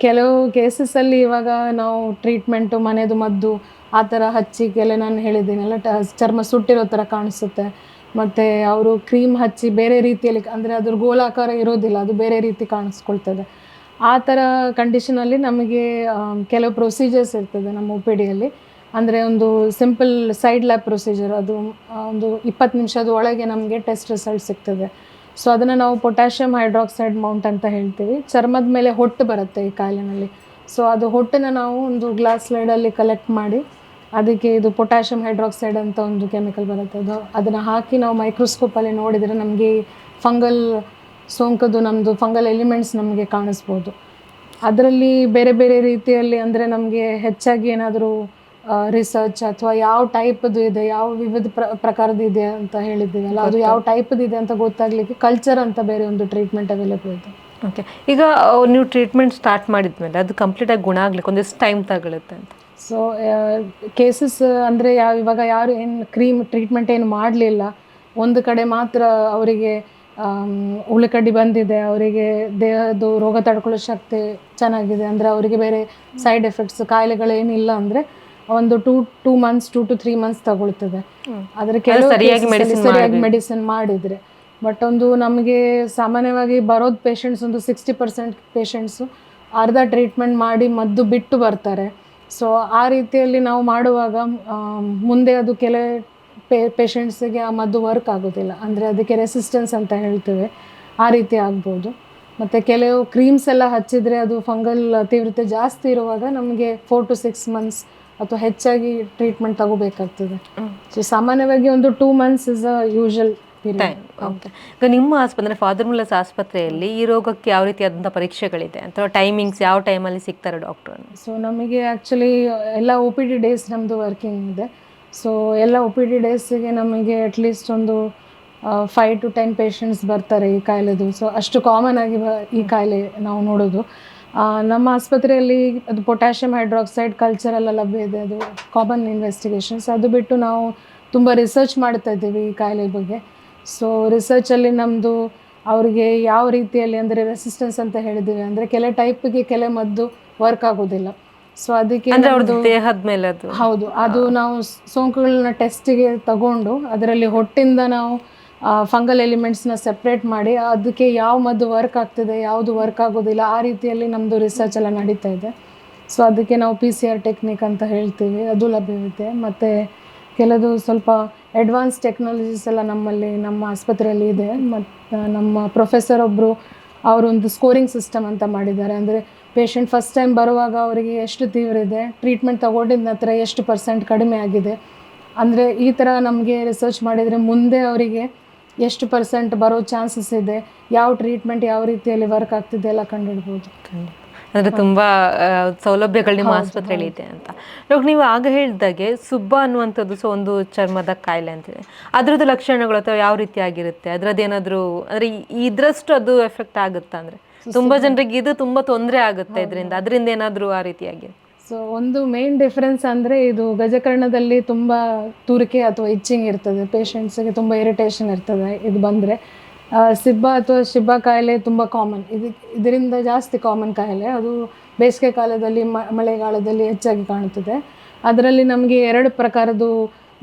ಕೆಲವು ಕೇಸಸ್ ಅಲ್ಲಿ ಇವಾಗ ನಾವು ಟ್ರೀಟ್ಮೆಂಟ್ ಮನೆದು ಮದ್ದು ಆ ಥರ ಹಚ್ಚಿ ಕೆಲ ನಾನು ಹೇಳಿದ್ದೀನಲ್ಲ ಟ- ಚರ್ಮ ಸುಟ್ಟಿರೋ ತರ ಕಾಣಿಸುತ್ತೆ. ಮತ್ತು ಅವರು ಕ್ರೀಮ್ ಹಚ್ಚಿ ಬೇರೆ ರೀತಿಯಲ್ಲಿ, ಅಂದರೆ ಅದ್ರ ಗೋಲಾಕಾರ ಇರೋದಿಲ್ಲ, ಅದು ಬೇರೆ ರೀತಿ ಕಾಣಿಸ್ಕೊಳ್ತದೆ. ಆ ಥರ ಕಂಡೀಷನಲ್ಲಿ ನಮಗೆ ಕೆಲವು ಪ್ರೊಸೀಜರ್ಸ್ ಇರ್ತದೆ ನಮ್ಮ ಒ ಪಿ ಡಿಯಲ್ಲಿ ಅಂದರೆ ಒಂದು ಸಿಂಪಲ್ ಸೈಡ್ ಲ್ಯಾಬ್ ಪ್ರೊಸೀಜರ್ ಅದು ಒಂದು ಇಪ್ಪತ್ತು ನಿಮಿಷದ ಒಳಗೆ ನಮಗೆ ಟೆಸ್ಟ್ ರಿಸಲ್ಟ್ ಸಿಗ್ತದೆ. ಸೊ ಅದನ್ನು ನಾವು ಪೊಟ್ಯಾಷಿಯಮ್ ಹೈಡ್ರಾಕ್ಸೈಡ್ ಮೌಂಟ್ ಅಂತ ಹೇಳ್ತೀವಿ. ಚರ್ಮದ ಮೇಲೆ ಹೊಟ್ಟು ಬರುತ್ತೆ ಈ ಕಾಯಿಲೆನಲ್ಲಿ ಸೊ ಅದು ಹೊಟ್ಟನ್ನು ನಾವು ಒಂದು ಗ್ಲಾಸ್ ಲೈಡಲ್ಲಿ ಕಲೆಕ್ಟ್ ಮಾಡಿ ಅದಕ್ಕೆ ಇದು ಪೊಟ್ಯಾಷಿಯಂ ಹೈಡ್ರಾಕ್ಸೈಡ್ ಅಂತ ಒಂದು ಕೆಮಿಕಲ್ ಬರುತ್ತೆ. ಅದು ಅದನ್ನು ಹಾಕಿ ನಾವು ಮೈಕ್ರೋಸ್ಕೋಪಲ್ಲಿ ನೋಡಿದರೆ ನಮಗೆ ಫಂಗಲ್ ಸೋಂಕದು ನಮ್ಮದು ಫಂಗಲ್ ಎಲಿಮೆಂಟ್ಸ್ ನಮಗೆ ಕಾಣಿಸ್ಬೋದು. ಅದರಲ್ಲಿ ಬೇರೆ ಬೇರೆ ರೀತಿಯಲ್ಲಿ ಅಂದರೆ ನಮಗೆ ಹೆಚ್ಚಾಗಿ ಏನಾದರೂ ರಿಸರ್ಚ್ ಅಥವಾ ಯಾವ ಟೈಪ್ದು ಇದೆ ಯಾವ ವಿವಿಧ ಪ್ರ ಪ್ರಕಾರದ ಇದೆ ಅಂತ ಹೇಳಿದ್ದೀವಲ್ಲ ಅದು ಯಾವ ಟೈಪ್ದು ಇದೆ ಅಂತ ಗೊತ್ತಾಗಲಿಕ್ಕೆ ಕಲ್ಚರ್ ಅಂತ ಬೇರೆ ಒಂದು ಟ್ರೀಟ್ಮೆಂಟ್ ಅವೈಲೇಬಲ್ ಇದೆ. ಓಕೆ ಈಗ ನೀವು ಟ್ರೀಟ್ಮೆಂಟ್ ಸ್ಟಾರ್ಟ್ ಮಾಡಿದ್ಮೇಲೆ ಅದು ಕಂಪ್ಲೀಟಾಗಿ ಗುಣ ಆಗ್ಲಿಕ್ಕೆ ಒಂದಿಷ್ಟು ಟೈಮ್ ತಗೊಳುತ್ತೆ ಅಂತ. ಸೊ ಕೇಸಸ್ ಅಂದರೆ ಯಾವ ಇವಾಗ ಯಾರು ಏನು ಕ್ರೀಮ್ ಟ್ರೀಟ್ಮೆಂಟ್ ಏನು ಮಾಡಲಿಲ್ಲ. ಒಂದು ಕಡೆ ಮಾತ್ರ ಅವರಿಗೆ ಉಳ್ಳಕಡ್ಡಿ ಬಂದಿದೆ. ಅವರಿಗೆ ದೇಹದ್ದು ರೋಗ ತಡ್ಕೊಳ್ಳೋ ಶಕ್ತಿ ಚೆನ್ನಾಗಿದೆ. ಅಂದರೆ ಅವರಿಗೆ ಬೇರೆ ಸೈಡ್ ಎಫೆಕ್ಟ್ಸ್ ಕಾಯಿಲೆಗಳೇನಿಲ್ಲ ಅಂದರೆ ಒಂದು two two months two to three months ತಗೊಳ್ತದೆ. ಆದರೆ ಕೆಲವು ಸರಿಯಾಗಿ ಮೆಡಿಸಿನ್ ಮಾಡಿದರೆ. ಬಟ್ ಒಂದು ನಮಗೆ ಸಾಮಾನ್ಯವಾಗಿ ಬರೋದು ಪೇಷಂಟ್ಸ್ ಒಂದು ಸಿಕ್ಸ್ಟಿ ಪರ್ಸೆಂಟ್ ಪೇಷಂಟ್ಸು ಅರ್ಧ ಟ್ರೀಟ್ಮೆಂಟ್ ಮಾಡಿ ಮದ್ದು ಬಿಟ್ಟು ಬರ್ತಾರೆ. ಸೊ ಆ ರೀತಿಯಲ್ಲಿ ನಾವು ಮಾಡುವಾಗ ಮುಂದೆ ಅದು ಕೆಲವು ಪೇ ಪೇಷಂಟ್ಸಿಗೆ ಆ ಮದ್ದು ವರ್ಕ್ ಆಗೋದಿಲ್ಲ. ಅಂದರೆ ಅದಕ್ಕೆ ರೆಸಿಸ್ಟೆನ್ಸ್ ಅಂತ ಹೇಳ್ತೇವೆ. ಆ ರೀತಿ ಆಗ್ಬೋದು. ಮತ್ತು ಕೆಲವು ಕ್ರೀಮ್ಸ್ ಎಲ್ಲ ಹಚ್ಚಿದರೆ ಅದು ಫಂಗಲ್ ತೀವ್ರತೆ ಜಾಸ್ತಿ ಇರುವಾಗ ನಮಗೆ ಫೋರ್ ಟು ಸಿಕ್ಸ್ ಮಂತ್ಸ್ ಅಥವಾ ಹೆಚ್ಚಾಗಿ ಟ್ರೀಟ್ಮೆಂಟ್ ತಗೋಬೇಕಾಗ್ತದೆ. ಸೊ ಸಾಮಾನ್ಯವಾಗಿ ಒಂದು two months is a usual okay ಈಗ ನಿಮ್ಮ ಆಸ್ಪತ್ರೆ ಫಾದರ್ ಮುಲ್ಲಸ್ ಆಸ್ಪತ್ರೆಯಲ್ಲಿ ಈ ರೋಗಕ್ಕೆ ಯಾವ ರೀತಿಯಾದಂಥ ಪರೀಕ್ಷೆಗಳಿದೆ? ಅಥವಾ ಟೈಮಿಂಗ್ಸ್ ಯಾವ ಟೈಮಲ್ಲಿ ಸಿಗ್ತಾರೆ ಡಾಕ್ಟರ್ ಸೊ ನಮಗೆ ಆ್ಯಕ್ಚುಲಿ ಎಲ್ಲ ಒ ಪಿ ಡಿ ಡೇಸ್ ನಮ್ಮದು ವರ್ಕಿಂಗ್ ಇದೆ. ಸೊ ಎಲ್ಲ ಒ ಪಿ ಡಿ ಡೇಸಿಗೆ ನಮಗೆ ಅಟ್ಲೀಸ್ಟ್ ಒಂದು ಫೈವ್ ಟು ಟೆನ್ ಪೇಷಂಟ್ಸ್ ಬರ್ತಾರೆ ಈ ಕಾಯಿಲೆದು. ಸೊ ಅಷ್ಟು ಕಾಮನ್ ಆಗಿ ಈ ಕಾಯಿಲೆ ನಾವು ನೋಡೋದು. ನಮ್ಮ ಆಸ್ಪತ್ರೆಯಲ್ಲಿ ಅದು ಪೊಟ್ಯಾಷಿಯಂ ಹೈಡ್ರಾಕ್ಸೈಡ್ ಕಲ್ಚರೆಲ್ಲ ಲಭ್ಯ ಇದೆ. ಅದು ಕಾಮನ್ ಇನ್ವೆಸ್ಟಿಗೇಷನ್ಸ್ ಅದು ಬಿಟ್ಟು ನಾವು ತುಂಬ ರಿಸರ್ಚ್ ಮಾಡ್ತಾ ಇದ್ದೀವಿ ಈ ಕಾಯಿಲೆ ಬಗ್ಗೆ. ಸೊ ರಿಸರ್ಚಲ್ಲಿ ನಮ್ಮದು ಅವರಿಗೆ ಯಾವ ರೀತಿಯಲ್ಲಿ ಅಂದರೆ ರೆಸಿಸ್ಟೆನ್ಸ್ ಅಂತ ಹೇಳಿದ್ದೀವಿ ಅಂದರೆ ಕೆಲ ಟೈಪ್ಗೆ ಕೆಲ ಮದ್ದು ವರ್ಕ್ ಆಗೋದಿಲ್ಲ. ಸೊ ಅದಕ್ಕೆ ದೇಹದ ಮೇಲೆ ಅದು. ಹೌದು ಅದು ನಾವು ಸೋಂಕುಗಳನ್ನ ಟೆಸ್ಟಿಗೆ ತಗೊಂಡು ಅದರಲ್ಲಿ ಹೊಟ್ಟಿಂದ ನಾವು ಫಂಗಲ್ ಎಲಿಮೆಂಟ್ಸ್ನ ಸೆಪ್ರೇಟ್ ಮಾಡಿ ಅದಕ್ಕೆ ಯಾವ ಮದ್ದು ವರ್ಕ್ ಆಗ್ತಿದೆ ಯಾವುದು ವರ್ಕ್ ಆಗೋದಿಲ್ಲ ಆ ರೀತಿಯಲ್ಲಿ ನಮ್ಮದು ರಿಸರ್ಚ್ ಎಲ್ಲ ನಡೀತಾ ಇದೆ. ಸೊ ಅದಕ್ಕೆ ನಾವು ಪಿ ಸಿ ಆರ್ ಟೆಕ್ನಿಕ್ ಅಂತ ಹೇಳ್ತೀವಿ ಅದು ಲಭ್ಯವಿದೆ. ಮತ್ತು ಕೆಲವು ಸ್ವಲ್ಪ ಅಡ್ವಾನ್ಸ್ ಟೆಕ್ನಾಲಜೀಸ್ ಎಲ್ಲ ನಮ್ಮಲ್ಲಿ, ನಮ್ಮ ಆಸ್ಪತ್ರೆಯಲ್ಲಿ ಇದೆ. ಮತ್ತು ನಮ್ಮ ಪ್ರೊಫೆಸರ್ ಒಬ್ಬರು ಅವರೊಂದು ಸ್ಕೋರಿಂಗ್ ಸಿಸ್ಟಮ್ ಅಂತ ಮಾಡಿದ್ದಾರೆ. ಅಂದರೆ ಪೇಷಂಟ್ ಫಸ್ಟ್ ಟೈಮ್ ಬರುವಾಗ ಅವರಿಗೆ ಎಷ್ಟು ತೀವ್ರ ಇದೆ ಟ್ರೀಟ್ಮೆಂಟ್ ತಗೊಂಡಿದ್ದ ನಂತರ ಎಷ್ಟು ಪರ್ಸೆಂಟ್ ಕಡಿಮೆ ಆಗಿದೆ. ಅಂದರೆ ಈ ಥರ ನಮಗೆ ರಿಸರ್ಚ್ ಮಾಡಿದರೆ ಮುಂದೆ ಅವರಿಗೆ ಎಷ್ಟು ಪರ್ಸೆಂಟ್ ಬರೋ ಚಾನ್ಸಸ್ ಇದೆ, ಯಾವ ಟ್ರೀಟ್ಮೆಂಟ್ ಯಾವ ರೀತಿಯಲ್ಲಿ ವರ್ಕ್ ಆಗ್ತಿದೆ ಎಲ್ಲ ಕಂಡುಹಿಡ್ಬೋದು. ಅಂದ್ರೆ ತುಂಬಾ ಸೌಲಭ್ಯಗಳು ನಿಮ್ಮ ಆಸ್ಪತ್ರೆಯಲ್ಲಿ ಇದೆ ಅಂತ. ಡಾಕ್ಟರ್ ನೀವು ಆಗ ಹೇಳಿದಾಗೆ ಸುಬ್ಬ ಅನ್ನುವಂಥದ್ದು ಸೊ ಒಂದು ಚರ್ಮದ ಕಾಯಿಲೆ ಅಂತಿದೆ ಅದ್ರದ್ದು ಲಕ್ಷಣಗಳು ಅಥವಾ ಯಾವ ರೀತಿ ಆಗಿರುತ್ತೆ? ಅದ್ರದ್ದು ಏನಾದ್ರು ಅಂದ್ರೆ ಇದ್ರಷ್ಟು ಅದು ಎಫೆಕ್ಟ್ ಆಗುತ್ತಾ ಅಂದ್ರೆ? ತುಂಬಾ ಜನರಿಗೆ ಇದು ತುಂಬಾ ತೊಂದರೆ ಆಗುತ್ತೆ ಇದರಿಂದ. ಅದರಿಂದ ಏನಾದ್ರು ಆ ರೀತಿಯಾಗಿ ಸೊ ಒಂದು ಮೇನ್ ಡಿಫ್ರೆನ್ಸ್ ಅಂದರೆ ಇದು ಗಜಕರ್ಣದಲ್ಲಿ ತುಂಬ ತುರಿಕೆ ಅಥವಾ ಇಚ್ಚಿಂಗ್ ಇರ್ತದೆ. ಪೇಷಂಟ್ಸಿಗೆ ತುಂಬ ಇರಿಟೇಷನ್ ಇರ್ತದೆ. ಇದು ಬಂದರೆ ಸಿಬ್ಬ ಅಥವಾ ಶಿಬ್ಬ ಕಾಯಿಲೆ ತುಂಬ ಕಾಮನ್ ಇದು ಇದರಿಂದ ಜಾಸ್ತಿ ಕಾಮನ್ ಕಾಯಿಲೆ. ಅದು ಬೇಸಿಗೆ ಕಾಲದಲ್ಲಿ ಮ ಮಳೆಗಾಲದಲ್ಲಿ ಹೆಚ್ಚಾಗಿ ಕಾಣುತ್ತದೆ. ಅದರಲ್ಲಿ ನಮಗೆ ಎರಡು ಪ್ರಕಾರದ್ದು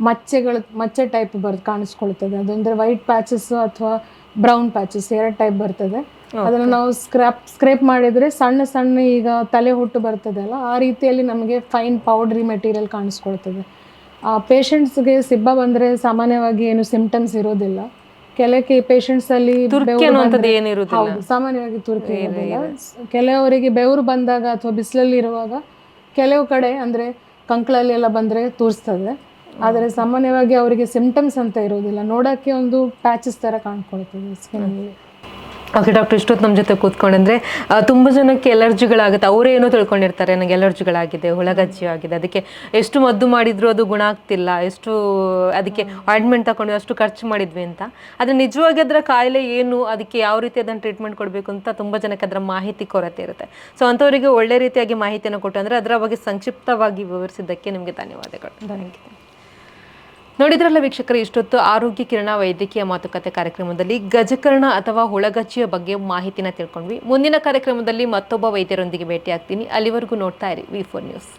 ಮಚ್ಚೆಗಳು ಮಚ್ಚೆ ಟೈಪ್ ಬರ್ ಕಾಣಿಸ್ಕೊಳ್ತದೆ. ಅದೊಂದರೆ ವೈಟ್ ಪ್ಯಾಚಸ್ ಅಥವಾ ಬ್ರೌನ್ ಪ್ಯಾಚಸ್ ಎರಡು ಟೈಪ್ ಬರ್ತದೆ. ಅದನ್ನು ನಾವು ಸ್ಕ್ರಾಪ್ ಸ್ಕ್ರೇಪ್ ಮಾಡಿದರೆ ಸಣ್ಣ ಸಣ್ಣ ಈಗ ತಲೆ ಹುಟ್ಟು ಬರ್ತದೆ ಅಲ್ಲ ಆ ರೀತಿಯಲ್ಲಿ ನಮಗೆ ಫೈನ್ ಪೌಡ್ರಿ ಮೆಟೀರಿಯಲ್ ಕಾಣಿಸ್ಕೊಳ್ತದೆ. ಆ ಪೇಷಂಟ್ಸ್ಗೆ ಸಿಬ್ಬ ಬಂದರೆ ಸಾಮಾನ್ಯವಾಗಿ ಏನು ಸಿಮ್ಟಮ್ಸ್ ಇರೋದಿಲ್ಲ. ಕೆಲಕ್ಕೆ ಪೇಷಂಟ್ಸ್ ಅಲ್ಲಿ ಅನ್ನುವಂಥದ್ದು. ಹೌದು ಸಾಮಾನ್ಯವಾಗಿ ತುರ್ಕಿ ಇರೋದಿಲ್ಲ ಕೆಲವರಿಗೆ ಬೆವರು ಬಂದಾಗ ಅಥವಾ ಬಿಸಿಲಲ್ಲಿ ಇರುವಾಗ ಕೆಲವು ಕಡೆ ಅಂದ್ರೆ ಕಂಕಳಲ್ಲಿ ಎಲ್ಲ ಬಂದ್ರೆ ತೋರಿಸ್ತದೆ. ಆದರೆ ಸಾಮಾನ್ಯವಾಗಿ ಅವರಿಗೆ ಸಿಂಪ್ಟಮ್ಸ್ ಅಂತ ಇರೋದಿಲ್ಲ ನೋಡೋಕ್ಕೆ ಒಂದು ಪ್ಯಾಚಸ್ ತರ ಕಾಣ್ಕೊಳ್ತದೆ ಸ್ಕಿನ್ನಲ್ಲಿ ಓಕೆ ಡಾಕ್ಟರ್ ಇಷ್ಟೊತ್ತು ನಮ್ಮ ಜೊತೆ ಕೂತ್ಕೊಂಡ್ರೆ ತುಂಬ ಜನಕ್ಕೆ ಎಲರ್ಜಿಗಳಾಗುತ್ತೆ ಅವರೇನೋ ತಿಳ್ಕೊಂಡಿರ್ತಾರೆ ನನಗೆ ಎಲರ್ಜಿಗಳಾಗಿದೆ ಹುಳಗಜ್ಜಿ ಆಗಿದೆ, ಅದಕ್ಕೆ ಎಷ್ಟು ಮದ್ದು ಮಾಡಿದ್ರು ಅದು ಗುಣ ಆಗ್ತಿಲ್ಲ, ಎಷ್ಟು, ಅದಕ್ಕೆ ಆಯಿಂಟ್ಮೆಂಟ್ ತಗೊಂಡು ಅಷ್ಟು ಖರ್ಚು ಮಾಡಿದ್ವಿ ಅಂತ. ಅದು ನಿಜವಾಗಿ ಅದರ ಕಾಯಿಲೆ ಏನು, ಅದಕ್ಕೆ ಯಾವ ರೀತಿ ಅದನ್ನು ಟ್ರೀಟ್ಮೆಂಟ್ ಕೊಡಬೇಕು ಅಂತ ತುಂಬ ಜನಕ್ಕೆ ಅದರ ಮಾಹಿತಿ ಕೊರತೆ ಇರುತ್ತೆ. ಸೊ ಅಂಥವರಿಗೆ ಒಳ್ಳೆ ರೀತಿಯಾಗಿ ಮಾಹಿತಿಯನ್ನು ಕೊಟ್ಟು ಅಂದರೆ ಅದರ ಬಗ್ಗೆ ಸಂಕ್ಷಿಪ್ತವಾಗಿ ವಿವರಿಸಿದ್ದಕ್ಕೆ ನಿಮಗೆ ಧನ್ಯವಾದಗಳು. ಯು ನೋಡಿದ್ರಲ್ಲ ವೀಕ್ಷಕರು, ಇಷ್ಟೊತ್ತು ಆರೋಗ್ಯ ಕಿರಣ ವೈದ್ಯಕೀಯ ಮಾತುಕತೆ ಕಾರ್ಯಕ್ರಮದಲ್ಲಿ ಗಜಕರ್ಣ ಅಥವಾ ಹುಳಗಚ್ಚಿಯ ಬಗ್ಗೆ ಮಾಹಿತಿನ ತಿಳ್ಕೊಂಡ್ವಿ. ಮುಂದಿನ ಕಾರ್ಯಕ್ರಮದಲ್ಲಿ ಮತ್ತೊಬ್ಬ ವೈದ್ಯರೊಂದಿಗೆ ಭೇಟಿ ಆಗ್ತೀನಿ ಅಲ್ಲಿವರೆಗೂ ನೋಡ್ತಾ ಇರಿ ವಿ ಫೋರ್ ನ್ಯೂಸ್